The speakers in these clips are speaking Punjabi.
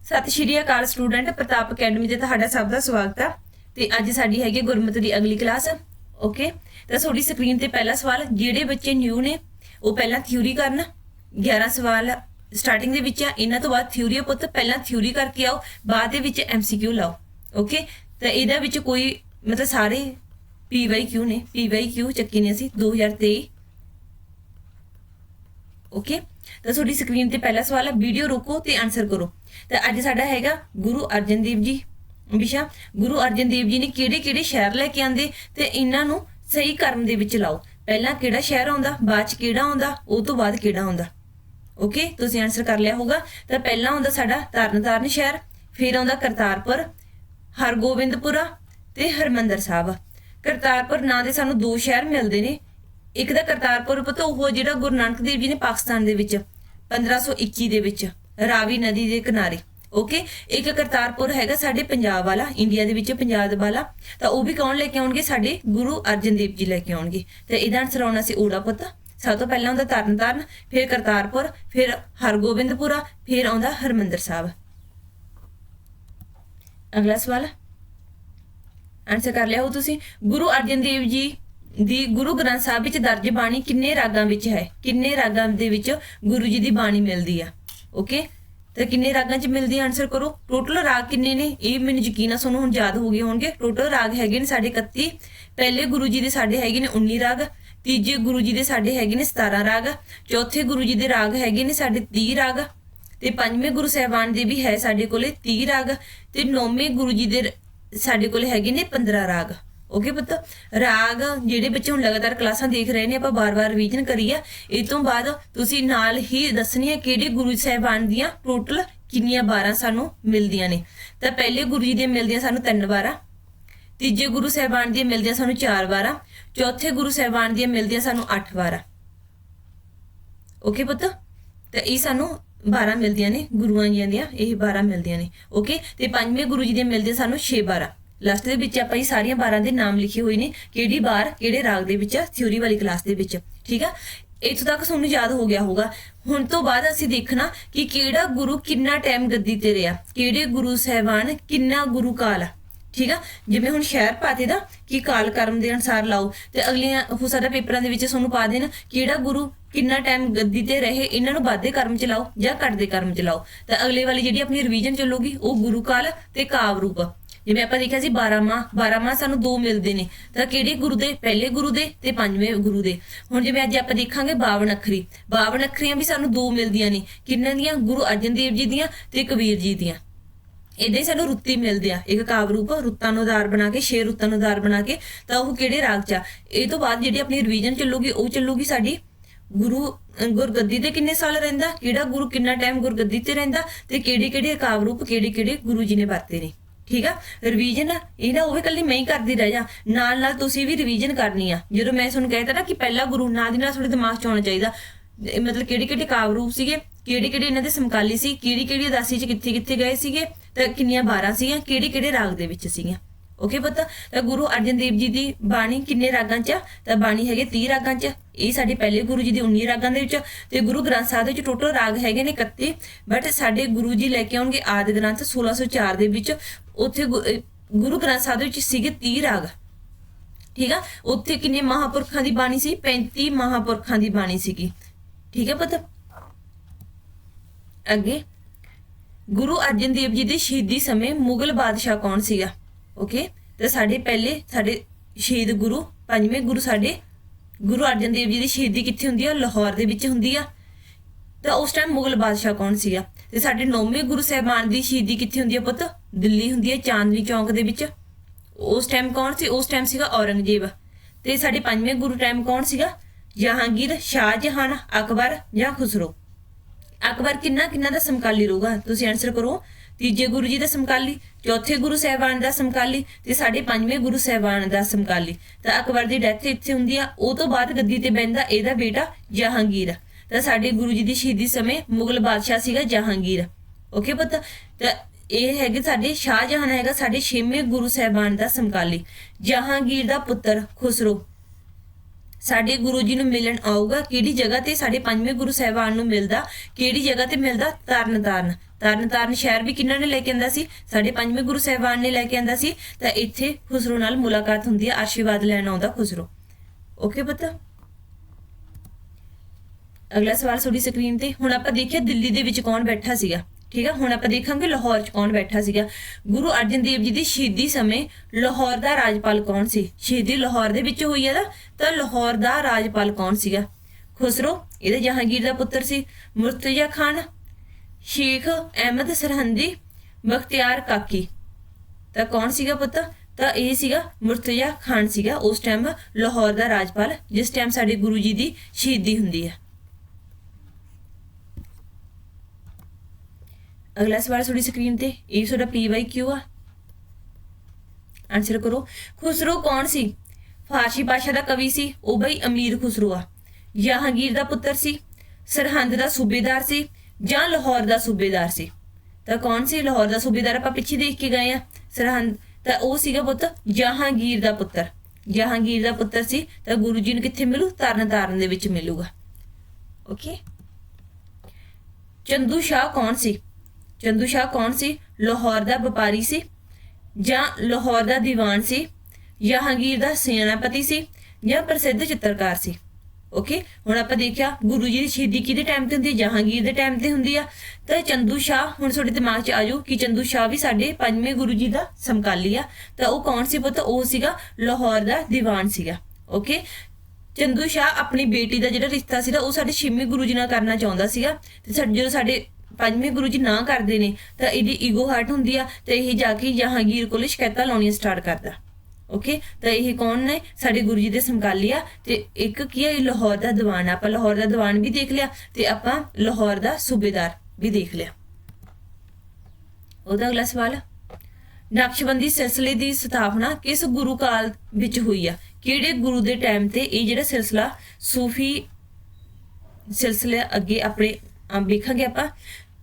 ਸਤਿ ਸ਼੍ਰੀ ਅਕਾਲ ਸਟੂਡੈਂਟ, ਪ੍ਰਤਾਪ ਅਕੈਡਮੀ ਤੇ ਤੁਹਾਡਾ ਸਭ ਦਾ ਸਵਾਗਤ ਆ। ਤੇ ਅੱਜ ਸਾਡੀ ਹੈਗੀ ਗੁਰਮਤਿ ਦੀ ਅਗਲੀ ਕਲਾਸ ਓਕੇ ਤਾਂ ਤੁਹਾਡੀ ਸਕਰੀਨ ਤੇ ਪਹਿਲਾ ਸਵਾਲ, ਜਿਹੜੇ ਬੱਚੇ ਨਿਊ ਨੇ, ਉਹ ਪਹਿਲਾਂ ਥਿਊਰੀ ਕਰਨ। 11 ਸਵਾਲ ਸਟਾਰਟਿੰਗ ਦੇ ਵਿੱਚ ਆ, ਇਹਨਾਂ ਤੋਂ ਬਾਅਦ ਥਿਊਰੀ ਆ ਪੁੱਤ, ਪਹਿਲਾਂ ਥਿਊਰੀ ਕਰਕੇ ਆਓ, ਬਾਅਦ ਦੇ ਵਿੱਚ ਐਮਸੀਕਿਊ ਲਾਓ ਓਕੇ ਤਾਂ ਇਹਦੇ ਵਿੱਚ ਕੋਈ, ਮਤਲਬ ਸਾਰੇ ਪੀਵਾਈਕਿਊ ਨੇ ਪੀਵਾਈਕਿਊ ਚੱਕੀ ਨੇ ਅਸੀਂ 2023 ਓਕੇ ਤਾਂ ਤੁਹਾਡੀ ਸਕਰੀਨ ਤੇ ਪਹਿਲਾ ਸਵਾਲ ਹੈ ਵੀਡੀਓ ਰੋਕੋ ਤੇ ਆਨਸਰ ਕਰੋ। ਤਾਂ ਅੱਜ ਸਾਡਾ ਹੈਗਾ ਗੁਰੂ ਅਰਜਨ ਦੇਵ ਜੀ ਵਿਸ਼ਾ ਗੁਰੂ ਅਰਜਨ ਦੇਵ ਜੀ ਨੇ ਕਿਹੜੇ ਕਿਹੜੇ ਸ਼ਹਿਰ ਲੈ ਕੇ ਆਂਦੇ ਤੇ ਇਹਨਾਂ ਨੂੰ ਸਹੀ ਕਰਮ ਦੇ ਵਿੱਚ ਲਾਓ। ਪਹਿਲਾਂ ਕਿਹੜਾ ਸ਼ਹਿਰ ਆਉਂਦਾ, ਬਾਅਦ ਚ ਕਿਹੜਾ ਆਉਂਦਾ, ਉਹ ਤੋਂ ਬਾਅਦ ਕਿਹੜਾ ਆਉਂਦਾ। ਓਕੇ ਤੁਸੀਂ ਆਨਸਰ ਕਰ ਲਿਆ ਹੋਗਾ ਤਾਂ ਪਹਿਲਾਂ ਆਉਂਦਾ ਸਾਡਾ ਤਰਨਤਾਰਨ ਸ਼ਹਿਰ, ਫਿਰ ਆਉਂਦਾ ਕਰਤਾਰਪੁਰ, ਹਰਗੋਬਿੰਦਪੁਰਾ ਤੇ ਹਰਮੰਦਰ ਸਾਹਿਬ। ਕਰਤਾਰਪੁਰ ਨਾਂ ਦੇ ਸਾਨੂੰ ਦੋ ਸ਼ਹਿਰ ਮਿਲਦੇ ਨੇ। ਇੱਕ ਦਾ ਕਰਤਾਰਪੁਰ ਪਤਾ, ਉਹ ਜਿਹੜਾ ਗੁਰੂ ਨਾਨਕ ਦੇਵ ਜੀ ਨੇ ਪਾਕਿਸਤਾਨ ਦੇ ਵਿੱਚ 1521 ਦੇ ਵਿੱਚ, ਰਾਵੀ ਨਦੀ ਦੇ ਕਿਨਾਰੇ ਓਕੇ ਇੱਕ ਕਰਤਾਰਪੁਰ ਹੈਗਾ ਸਾਡੇ ਪੰਜਾਬ ਵਾਲਾ, ਇੰਡੀਆ ਦੇ ਵਿੱਚ ਪੰਜਾਬ ਵਾਲਾ, ਤਾਂ ਉਹ ਵੀ ਕੌਣ ਲੈ ਕੇ ਆਉਣਗੇ? ਸਾਡੇ ਗੁਰੂ ਅਰਜਨ ਦੇਵ ਜੀ ਲੈ ਕੇ ਆਉਣਗੇ। ਤੇ ਇਹਦਾ ਆਨਸਰ ਆਉਣਾ ਸੀ ਓੜਾ ਪੁੱਤ। ਸਭ ਤੋਂ ਪਹਿਲਾਂ ਆਉਂਦਾ ਤਰਨਤਾਰਨ, ਫਿਰ ਕਰਤਾਰਪੁਰ, ਫਿਰ ਹਰਗੋਬਿੰਦਪੁਰਾ, ਫਿਰ ਆਉਂਦਾ ਹਰਮੰਦਰ ਸਾਹਿਬ। ਅਗਲਾ ਸਵਾਲ। ਆਨਸਰ ਕਰ ਲਿਆ ਹੋ ਤੁਸੀਂ। ਗੁਰੂ ਅਰਜਨ ਦੇਵ ਜੀ ਦੀ ਗੁਰੂ ਗ੍ਰੰਥ ਸਾਹਿਬ ਵਿੱਚ ਦਰਜ ਬਾਣੀ ਕਿੰਨੇ ਰਾਗਾਂ ਵਿੱਚ ਹੈ? ਕਿੰਨੇ ਰਾਗਾਂ ਦੇ ਵਿੱਚ ਗੁਰੂ ਜੀ ਦੀ ਬਾਣੀ ਮਿਲਦੀ ਆ? ਓਕੇ ਤਾਂ ਕਿੰਨੇ ਰਾਗਾਂ 'ਚ ਮਿਲਦੀ ਆ? ਆਨਸਰ ਕਰੋ। ਟੋਟਲ ਰਾਗ ਕਿੰਨੇ ਨੇ? ਇਹ ਮੈਨੂੰ ਯਕੀਨ ਆ, ਤੁਹਾਨੂੰ ਹੁਣ ਯਾਦ ਹੋ ਗਏ ਹੋਣਗੇ। ਟੋਟਲ ਰਾਗ ਹੈਗੇ ਨੇ ਸਾਡੇ 31 ਪਹਿਲੇ ਗੁਰੂ ਜੀ ਦੇ ਸਾਡੇ ਹੈਗੇ ਨੇ 19 ਰਾਗ। ਤੀਜੇ ਗੁਰੂ ਜੀ ਦੇ ਸਾਡੇ ਹੈਗੇ ਨੇ 17 ਰਾਗ। ਚੌਥੇ ਗੁਰੂ ਜੀ ਦੇ ਰਾਗ ਹੈਗੇ ਨੇ ਸਾਡੇ 30 ਰਾਗ। ਤੇ ਪੰਜਵੇਂ ਗੁਰੂ ਸਾਹਿਬਾਨ ਦੇ ਵੀ ਹੈ ਸਾਡੇ ਕੋਲੇ 30 ਰਾਗ। ਤੇ ਨੌਵੇਂ ਗੁਰੂ ਜੀ ਦੇ ਸਾਡੇ ਕੋਲੇ ਹੈਗੇ ਨੇ 15 ਰਾਗ। ਓਕੇ ਪੁੱਤ? ਰਾਗ, ਜਿਹੜੇ ਬੱਚੇ ਹੁਣ ਲਗਾਤਾਰ ਕਲਾਸਾਂ ਦੇਖ ਰਹੇ ਨੇ, ਆਪਾਂ ਬਾਰ-ਬਾਰ ਰਿਵੀਜ਼ਨ ਕਰੀ ਆ ਇਹ ਤੋਂ ਬਾਅਦ ਤੁਸੀਂ ਨਾਲ ਹੀ ਦੱਸਣੀ ਹੈ ਕਿਹੜੇ ਗੁਰੂ ਸਾਹਿਬਾਨ ਦੀਆਂ ਟੋਟਲ ਕਿੰਨੀਆਂ 12 ਸਾਨੂੰ ਮਿਲਦੀਆਂ ਨੇ। ਤਾਂ ਪਹਿਲੇ ਗੁਰੂ ਜੀ ਦੀਆਂ ਮਿਲਦੀਆਂ ਸਾਨੂੰ 3 12 ਤੀਜੇ ਗੁਰੂ ਸਾਹਿਬਾਨ ਦੀਆਂ ਮਿਲਦੀਆਂ ਸਾਨੂੰ 4 12 ਚੌਥੇ ਗੁਰੂ ਸਾਹਿਬਾਨ ਦੀਆਂ ਮਿਲਦੀਆਂ ਸਾਨੂੰ 8 12 ਓਕੇ ਪੁੱਤ? ਤਾਂ ਇਹ ਸਾਨੂੰ 12 ਮਿਲਦੀਆਂ ਨੇ, ਗੁਰੂਆਂ ਜੀਆਂ ਦੀਆਂ ਇਹ 12 ਮਿਲਦੀਆਂ ਨੇ। ਓਕੇ? ਤੇ ਪੰਜਵੇਂ ਗੁਰੂ ਜੀ ਦੀਆਂ ਮਿਲਦੀਆਂ ਸਾਨੂੰ 6 12 ਲਾਸਟ ਦੇ ਵਿੱਚ ਆਪਾਂ ਇਹ ਸਾਰੀਆਂ 12 ਦੇ ਨਾਮ ਲਿਖੇ ਹੋਏ ਨੇ। ਕਿਹੜੀ ਬਾਰ, ਕਿਹੜੇ ਰਾਗ ਦੇ ਵਿੱਚ ਥਿਊਰੀ ਵਾਲੀ ਕਲਾਸ ਦੇ ਵਿੱਚ। ਠੀਕ ਆ? ਇੱਥੋਂ ਤੱਕ ਤੁਹਾਨੂੰ ਯਾਦ ਹੋ ਗਿਆ ਹੋਗਾ ਹੁਣ ਤੋਂ ਬਾਅਦ ਅਸੀਂ ਦੇਖਣਾ ਕਿ ਕਿਹੜਾ ਗੁਰੂ ਕਿੰਨਾ ਟਾਈਮ ਗੱਦੀ ਤੇ ਰਿਹਾ। ਕਿਹੜੇ ਗੁਰੂ ਸਹਿਬਾਨ ਕਿੰਨਾ ਗੁਰੂ ਕਾਲ ਠੀਕ ਆ? ਜਿਵੇਂ ਹੁਣ ਸ਼ਹਿਰ ਪਾਤੇ ਦਾ ਕਿ ਕਾਲ ਕਰਮ ਦੇ ਅਨਸਾਰ ਲਾਓ। ਤੇ ਅਗਲੀਆਂ ਹੋ ਸਕਦਾ ਪੇਪਰਾਂ ਦੇ ਵਿੱਚ ਤੁਹਾਨੂੰ ਪਾ ਦੇਣ ਕਿਹੜਾ ਗੁਰੂ ਕਿੰਨਾ ਟਾਈਮ ਗੱਦੀ ਤੇ ਰਹੇ, ਇਹਨਾਂ ਨੂੰ ਵਾਧੇ ਕਰਮ ਚ ਲਾਓ ਜਾਂ ਘਟਦੇ ਕਰਮ ਚ ਲਾਓ। ਤਾਂ ਅਗਲੇ ਵਾਲੀ ਜਿਹੜੀ ਆਪਣੀ ਰਿਵੀਜ਼ਨ ਚੱਲੂਗੀ, ਉਹ ਗੁਰੂ ਕਾਲ ਤੇ ਕਾਵ ਰੂਪ। ਜਿਵੇਂ ਆਪਾਂ ਦੇਖਿਆ ਸੀ 12 ਮਾਹ 12 ਮਾਹ ਸਾਨੂੰ ਦੋ ਮਿਲਦੇ ਨੇ। ਤਾਂ ਕਿਹੜੇ ਗੁਰੂ ਦੇ? ਪਹਿਲੇ ਗੁਰੂ ਦੇ ਤੇ ਪੰਜਵੇਂ ਗੁਰੂ ਦੇ। ਹੁਣ ਜਿਵੇਂ ਅੱਜ ਆਪਾਂ ਦੇਖਾਂਗੇ 52 ਅੱਖਰੀ। 52 ਅੱਖਰੀਆਂ ਵੀ ਸਾਨੂੰ ਦੋ ਮਿਲਦੀਆਂ ਨੇ। ਕਿੰਨਾਂ ਦੀਆਂ? ਗੁਰੂ ਅਰਜਨ ਦੇਵ ਜੀ ਦੀਆਂ ਤੇ ਕਬੀਰ ਜੀ ਦੀਆਂ। ਇਦਾਂ ਹੀ ਸਾਨੂੰ ਰੁੱਤੀ ਮਿਲਦੇ ਆ। ਇੱਕ ਕਾਵ ਰੂਪ, ਰੁੱਤਾਂ ਨੂੰ ਆਧਾਰ ਬਣਾ ਕੇ, ਛੇ ਰੁੱਤਾਂ ਨੂੰ ਆਧਾਰ ਬਣਾ ਕੇ, ਤਾਂ ਉਹ ਕਿਹੜੇ ਰਾਗ ਚ ਇਹ ਤੋਂ ਬਾਅਦ ਜਿਹੜੀ ਆਪਣੀ ਰਿਵੀਜ਼ਨ ਚੱਲੂਗੀ, ਉਹ ਚੱਲੂਗੀ ਸਾਡੀ ਗੁਰੂ ਗੁਰਗੱਦੀ ਤੇ ਕਿੰਨੇ ਸਾਲ ਰਹਿੰਦਾ? ਕਿਹੜਾ ਗੁਰੂ ਕਿੰਨਾ ਟਾਈਮ ਗੁਰਗੱਦੀ ਤੇ ਰਹਿੰਦਾ? ਤੇ ਕਿਹੜੇ ਕਿਹੜੇ ਕਾਵ ਰੂਪ ਕਿਹੜੇ ਕਿਹੜੇ ਗੁਰੂ ਜੀ ਨੇ ਵਰਤੇ ਨੇ? ਠੀਕ ਆ? ਰਿਵੀਜ਼ਨ ਇਹ ਨਾ ਹੋਵੇ ਕੱਲੀ ਮੈਂ ਹੀ ਕਰਦੀ ਰਹਿ ਜਾ। ਨਾਲ ਨਾਲ ਤੁਸੀਂ ਵੀ ਰਿਵੀਜ਼ਨ ਕਰਨੀ ਆ। ਜਦੋਂ ਮੈਂ ਤੁਹਾਨੂੰ ਕਹਿਤਾ ਨਾ ਕਿ ਪਹਿਲਾ ਗੁਰੂ ਨਾਲ ਦੀ ਨਾਲ ਤੁਹਾਡੇ ਦਿਮਾਗ 'ਚ ਆਉਣਾ ਚਾਹੀਦਾ। ਮਤਲਬ ਕਿਹੜੇ ਕਿਹੜੇ ਕਾਵ ਰੂਪ ਸੀਗੇ? ਕਿਹੜੇ ਕਿਹੜੇ ਇਹਨਾਂ ਦੇ ਸਮਕਾਲੀ ਸੀ? ਕਿਹੜੀ ਕਿਹੜੀ ਉਦਾਸੀ 'ਚ ਕਿੱਥੇ ਕਿੱਥੇ ਗਏ ਸੀਗੇ? ਤੇ ਕਿੰਨੀਆਂ 12 ਸੀਗੀਆਂ? ਕਿਹੜੇ ਕਿਹੜੇ ਰਾਗ ਦੇ ਵਿੱਚ ਸੀਗੀਆਂ? ਓਕੇ ਪਤਾ? ਤਾਂ ਗੁਰੂ ਅਰਜਨ ਦੇਵ ਜੀ ਦੀ ਬਾਣੀ ਕਿੰਨੇ ਰਾਗਾਂ 'ਚ ਆ? ਤਾਂ ਬਾਣੀ ਹੈਗੇ 30 ਰਾਗਾਂ 'ਚ। ਇਹ ਸਾਡੇ ਪਹਿਲੇ ਗੁਰੂ ਜੀ ਦੀ 19 ਰਾਗਾਂ ਦੇ ਵਿੱਚ ਤੇ ਗੁਰੂ ਗ੍ਰੰਥ ਸਾਹਿਬ ਦੇ ਵਿੱਚ ਟੋਟਲ ਰਾਗ ਹੈਗੇ ਨੇ 31 ਬਟ ਸਾਡੇ ਗੁਰੂ ਜੀ ਲੈ ਕੇ ਆਉਣਗੇ ਆਦਿ ਗ੍ਰੰਥ 1604 ਦੇ ਵਿੱਚ। ਉੱਥੇ ਗੁ- ਗੁਰੂ ਗ੍ਰੰਥ ਸਾਹਿਬ ਦੇ ਵਿੱਚ ਸੀਗੇ 30 ਰਾਗ। ਠੀਕ ਆ? ਉੱਥੇ ਕਿੰਨੇ ਮਹਾਪੁਰਖਾਂ ਦੀ ਬਾਣੀ ਸੀ? 35 ਮਹਾਪੁਰਖਾਂ ਦੀ ਬਾਣੀ ਸੀਗੀ। ਠੀਕ ਹੈ ਪਤਾ? ਅੱਗੇ। ਗੁਰੂ ਅਰਜਨ ਦੇਵ ਜੀ ਦੇ ਸ਼ਹੀਦੀ ਸਮੇਂ ਮੁਗਲ ਬਾਦਸ਼ਾਹ ਕੌਣ ਸੀਗਾ? ਓਕੇ ਤੇ ਸਾਡੇ ਪਹਿਲੇ ਸਾਡੇ ਸ਼ਹੀਦ ਗੁਰੂ, ਪੰਜਵੇਂ ਗੁਰੂ ਸਾਡੇ, ਗੁਰੂ ਅਰਜਨ ਦੇਵ ਜੀ ਦੀ ਸ਼ਹੀਦੀ ਕਿੱਥੇ ਹੁੰਦੀ ਆ? ਲਾਹੌਰ ਦੇ ਵਿੱਚ ਹੁੰਦੀ ਆ। ਤਾਂ ਉਸ ਟਾਈਮ ਮੁਗਲ ਬਾਦਸ਼ਾਹ ਕੌਣ ਸੀਗਾ? ਤੇ ਸਾਡੇ ਨੌਵੇਂ ਗੁਰੂ ਸਾਹਿਬਾਨ ਦੀ ਸ਼ਹੀਦੀ ਕਿੱਥੇ ਹੁੰਦੀ ਆ ਪੁੱਤ? ਦਿੱਲੀ ਹੁੰਦੀ ਹੈ ਚਾਂਦਨੀ ਚੌਂਕ ਦੇ ਵਿੱਚ। ਉਸ ਟਾਈਮ ਕੌਣ ਸੀ? ਉਸ ਟਾਈਮ ਸੀਗਾ ਔਰੰਗਜ਼ੇਬ। ਤੇ ਸਾਡੇ ਪੰਜਵੇਂ ਗੁਰੂ ਟਾਈਮ ਕੌਣ ਸੀਗਾ? ਜਹਾਂਗੀਰ, ਸ਼ਾਹਜਹਾਨ, ਅਕਬਰ ਜਾਂ ਖੁਸਰੋ। ਅਕਬਰ ਕਿੰਨਾ ਕਿੰਨਾ ਦਾ ਸਮਕਾਲੀ ਰਹੂਗਾ ਤੁਸੀਂ ਆਨਸਰ ਕਰੋ। ਤੀਜੇ ਗੁਰੂ ਜੀ ਦਾ ਸਮਕਾਲੀ, ਚੌਥੇ ਗੁਰੂ ਸਾਹਿਬਾਨ ਦਾ ਸਮਕਾਲੀ ਤੇ ਸਾਡੇ ਪੰਜਵੇਂ ਗੁਰੂ ਸਾਹਿਬਾਨ ਦਾ ਸਮਕਾਲੀ। ਤਾਂ ਅਕਬਰ ਦੀ ਡੈਥ ਇੱਥੇ ਹੁੰਦੀ ਆ, ਉਹ ਤੋਂ ਬਾਅਦ ਗੱਦੀ ਤੇ ਬੈੰਦਾ ਇਹਦਾ ਬੇਟਾ ਜਹਾਂਗੀਰ। ਤਾਂ ਸਾਡੇ ਗੁਰੂ ਜੀ ਦੀ ਸ਼ਹੀਦੀ ਸਮੇਂ ਮੁਗਲ ਬਾਦਸ਼ਾਹ ਸੀਗਾ ਜਹਾਂਗੀਰ। ਓਕੇ ਪਤਾ? ਤਾਂ ਇਹ ਹੈਗੇ ਸਾਡੇ ਸ਼ਾਹਜਹਾਨ ਹੈਗਾ ਸਾਡੇ ਛੇਵੇਂ ਗੁਰੂ ਸਾਹਿਬਾਨ ਦਾ ਸਮਕਾਲੀ। ਜਹਾਂਗੀਰ ਦਾ ਪੁੱਤਰ ਖੁਸਰੋ। ਸਾਡੇ ਗੁਰੂ ਜੀ ਨੂੰ ਮਿਲਣ ਆਊਗਾ, ਕਿਹੜੀ ਜਗ੍ਹਾ ਤੇ ਸਾਡੇ ਪੰਜਵੇਂ ਗੁਰੂ ਸਾਹਿਬਾਨ ਨੂੰ ਮਿਲਦਾ, ਕਿਹੜੀ ਜਗ੍ਹਾ ਤੇ ਮਿਲਦਾ? ਤਰਨ ਤਾਰਨ ਤਾਰਨ ਸ਼ਹਿਰ ਵੀ ਕਿਹਨਾਂ ਨੇ ਲੈ ਕੇ ਆਂਦਾ ਸੀ? ਸਾਡੇ ਪੰਜਵੇਂ ਗੁਰੂ ਸਾਹਿਬਾਨ ਨੇ ਲੈ ਕੇ ਆਂਦਾ ਸੀ। ਤਾਂ ਇੱਥੇ ਖੁਸਰੋ ਨਾਲ ਮੁਲਾਕਾਤ ਹੁੰਦੀ ਹੈ ਆਸ਼ੀਰਵਾਦ ਲੈਣ ਆਉਂਦਾ ਖੁਸਰੋ। ਓਕੇ ਪਤਾ? ਅਗਲਾ ਸਵਾਲ ਤੁਹਾਡੀ ਸਕਰੀਨ ਤੇ। ਹੁਣ ਆਪਾਂ ਦੇਖਿਆ ਦਿੱਲੀ ਦੇ ਵਿੱਚ ਕੌਣ ਬੈਠਾ ਸੀਗਾ। ਠੀਕ ਹੈ ਹੁਣ ਆਪਾਂ ਦੇਖਾਂਗੇ ਲਾਹੌਰ 'ਚ ਕੌਣ ਬੈਠਾ ਸੀਗਾ। ਗੁਰੂ ਅਰਜਨ ਦੇਵ ਜੀ ਦੀ ਸ਼ਹੀਦੀ ਸਮੇਂ ਲਾਹੌਰ ਦਾ ਰਾਜਪਾਲ ਕੌਣ ਸੀ? ਸ਼ਹੀਦੀ ਲਾਹੌਰ ਦੇ ਵਿੱਚ ਹੋਈ ਹੈ ਨਾ, ਤਾਂ ਲਾਹੌਰ ਦਾ ਰਾਜਪਾਲ ਕੌਣ ਸੀਗਾ? ਖੁਸਰੋ, ਇਹਦੇ ਜਹਾਂਗੀਰ ਦਾ ਪੁੱਤਰ ਸੀ। ਮੁਰਤਜ਼ਾ ਖਾਨ ਸ਼ੇਖ ਅਹਿਮਦ ਸਰਹੰਦੀ, ਬਖਤਿਆਰ ਕਾਕੀ। ਤਾਂ ਕੌਣ ਸੀਗਾ ਪੁੱਤ? ਤਾਂ ਇਹ ਸੀਗਾ ਮੁਰਤਜ਼ਾ ਖਾਨ ਸੀਗਾ, ਉਸ ਟਾਈਮ ਲਾਹੌਰ ਦਾ ਰਾਜਪਾਲ, ਜਿਸ ਟਾਈਮ ਸਾਡੇ ਗੁਰੂ ਜੀ ਦੀ ਸ਼ਹੀਦੀ ਹੁੰਦੀ ਹੈ। ਅਗਲਾ ਸਵਾਲ ਤੁਹਾਡੀ ਸਕਰੀਨ ਤੇ, ਇਹ ਤੁਹਾਡਾ ਪੀਵਾਈ ਕਿਉ ਆ? ਆਨਸਰ ਕਰੋ। ਖੁਸਰੋ ਕੌਣ ਸੀ? ਫਾਰਸੀ ਭਾਸ਼ਾ ਦਾ ਕਵੀ ਸੀ, ਉਹ ਬਈ ਅਮੀਰ ਖੁਸਰੋ ਆ। ਜਹਾਂਗੀਰ ਦਾ ਪੁੱਤਰ ਸੀ, ਸਰਹੰਦ ਦਾ ਸੂਬੇਦਾਰ ਸੀ ਜਾਂ ਲਾਹੌਰ ਦਾ ਸੂਬੇਦਾਰ ਸੀ। ਤਾਂ ਕੌਣ ਸੀ ਲਾਹੌਰ ਦਾ ਸੂਬੇਦਾਰ? ਆਪਾਂ ਪਿੱਛੇ ਦੇਖ ਕੇ ਗਏ ਆ ਸਰਹੰਦ। ਤਾਂ ਉਹ ਸੀਗਾ ਪੁੱਤ ਜਹਾਂਗੀਰ ਦਾ ਪੁੱਤਰ। ਜਹਾਂਗੀਰ ਦਾ ਪੁੱਤਰ ਸੀ। ਤਾਂ ਗੁਰੂ ਜੀ ਨੂੰ ਕਿੱਥੇ ਮਿਲੂ? ਤਰਨ ਤਾਰਨ ਦੇ ਵਿੱਚ ਮਿਲੂਗਾ। ਓਕੇ ਚੰਦੂ ਸ਼ਾਹ ਕੌਣ ਸੀ? ਚੰਦੂ ਸ਼ਾਹ ਕੌਣ ਸੀ? ਲਾਹੌਰ ਦਾ ਵਪਾਰੀ ਸੀ ਜਾਂ ਲਾਹੌਰ ਦਾ ਦੀਵਾਨ ਸੀ? ਜਹਾਂਗੀਰ ਦਾ ਸੈਨਾਪਤੀ ਸੀ ਜਾਂ ਪ੍ਰਸਿੱਧ ਚਿੱਤਰਕਾਰ ਸੀ? ਓਕੇ ਹੁਣ ਆਪਾਂ ਦੇਖਿਆ, ਗੁਰੂ ਜੀ ਦੀ ਸ਼ਹੀਦੀ ਕਿਹਦੇ ਟਾਈਮ ਤੇ ਹੁੰਦੀ ਹੈ ਜਹਾਂਗੀਰ ਦੇ ਟਾਈਮ ਤੇ ਹੁੰਦੀ ਆ। ਤਾਂ ਚੰਦੂ ਸ਼ਾਹ, ਹੁਣ ਤੁਹਾਡੇ ਦਿਮਾਗ 'ਚ ਆਜੂ ਕਿ ਚੰਦੂ ਸ਼ਾਹ ਵੀ ਸਾਡੇ ਪੰਜਵੇਂ ਗੁਰੂ ਜੀ ਦਾ ਸਮਕਾਲੀ ਆ। ਤਾਂ ਉਹ ਕੌਣ ਸੀ ਪੁੱਤ? ਉਹ ਸੀਗਾ ਲਾਹੌਰ ਦਾ ਦੀਵਾਨ ਸੀਗਾ। ਓਕੇ ਚੰਦੂ ਸ਼ਾਹ ਆਪਣੀ ਬੇਟੀ ਦਾ ਜਿਹੜਾ ਰਿਸ਼ਤਾ ਸੀਗਾ, ਉਹ ਸਾਡੇ ਛੇਵੇਂ ਗੁਰੂ ਜੀ ਨਾਲ ਕਰਨਾ ਚਾਹੁੰਦਾ ਸੀਗਾ। ਤੇ ਸਾਡੇ ਜਦੋਂ ਸਾਡੇ ਪੰਜਵੇਂ ਗੁਰੂ ਜੀ ਨਾ ਕਰਦੇ ਨੇ, ਤਾਂ ਇਹਦੀ ਈਗੋ ਹਰਟ ਹੁੰਦੀ ਆ ਤੇ ਇਹ ਜਾ ਕੇ ਜਹਾਂਗੀਰ ਕੋਲ ਸ਼ਿਕਾਇਤਾਂ ਲਾਉਣੀਆਂ ਸਟਾਰਟ ਕਰਦਾ। ਓਕੇ ਤਾਂ ਇਹ ਕੌਣ ਨੇ? ਸਾਡੇ ਗੁਰੂ ਜੀ ਦੇ ਸਮਕਾਲੀ ਆ ਤੇ ਇੱਕ ਕੀ ਹੈ? ਲਾਹੌਰ ਦਾ ਦੀਵਾਨ ਆਪਾਂ ਲਾਹੌਰ ਦਾ ਦੀਵਾਨ ਵੀ ਦੇਖ ਲਿਆ ਤੇ ਆਪਾਂ ਲਾਹੌਰ ਦਾ ਸੂਬੇਦਾਰ ਵੀ ਦੇਖ ਲਿਆ। ਉਹਦਾ ਅਗਲਾ ਸਵਾਲ ਨਕਸ਼ਬੰਦੀ ਸਿਲਸਿਲੇ ਦੀ ਸਥਾਪਨਾ ਕਿਸ ਗੁਰੂ ਕਾਲ ਵਿੱਚ ਹੋਈ ਆ? ਕਿਹੜੇ ਗੁਰੂ ਦੇ ਟਾਈਮ ਤੇ ਇਹ ਜਿਹੜਾ ਸਿਲਸਿਲਾ ਸੂਫੀ ਸਿਲਸਿਲੇ ਅੱਗੇ ਆਪਣੇ ਵੇਖਾਂਗੇ ਆਪਾਂ?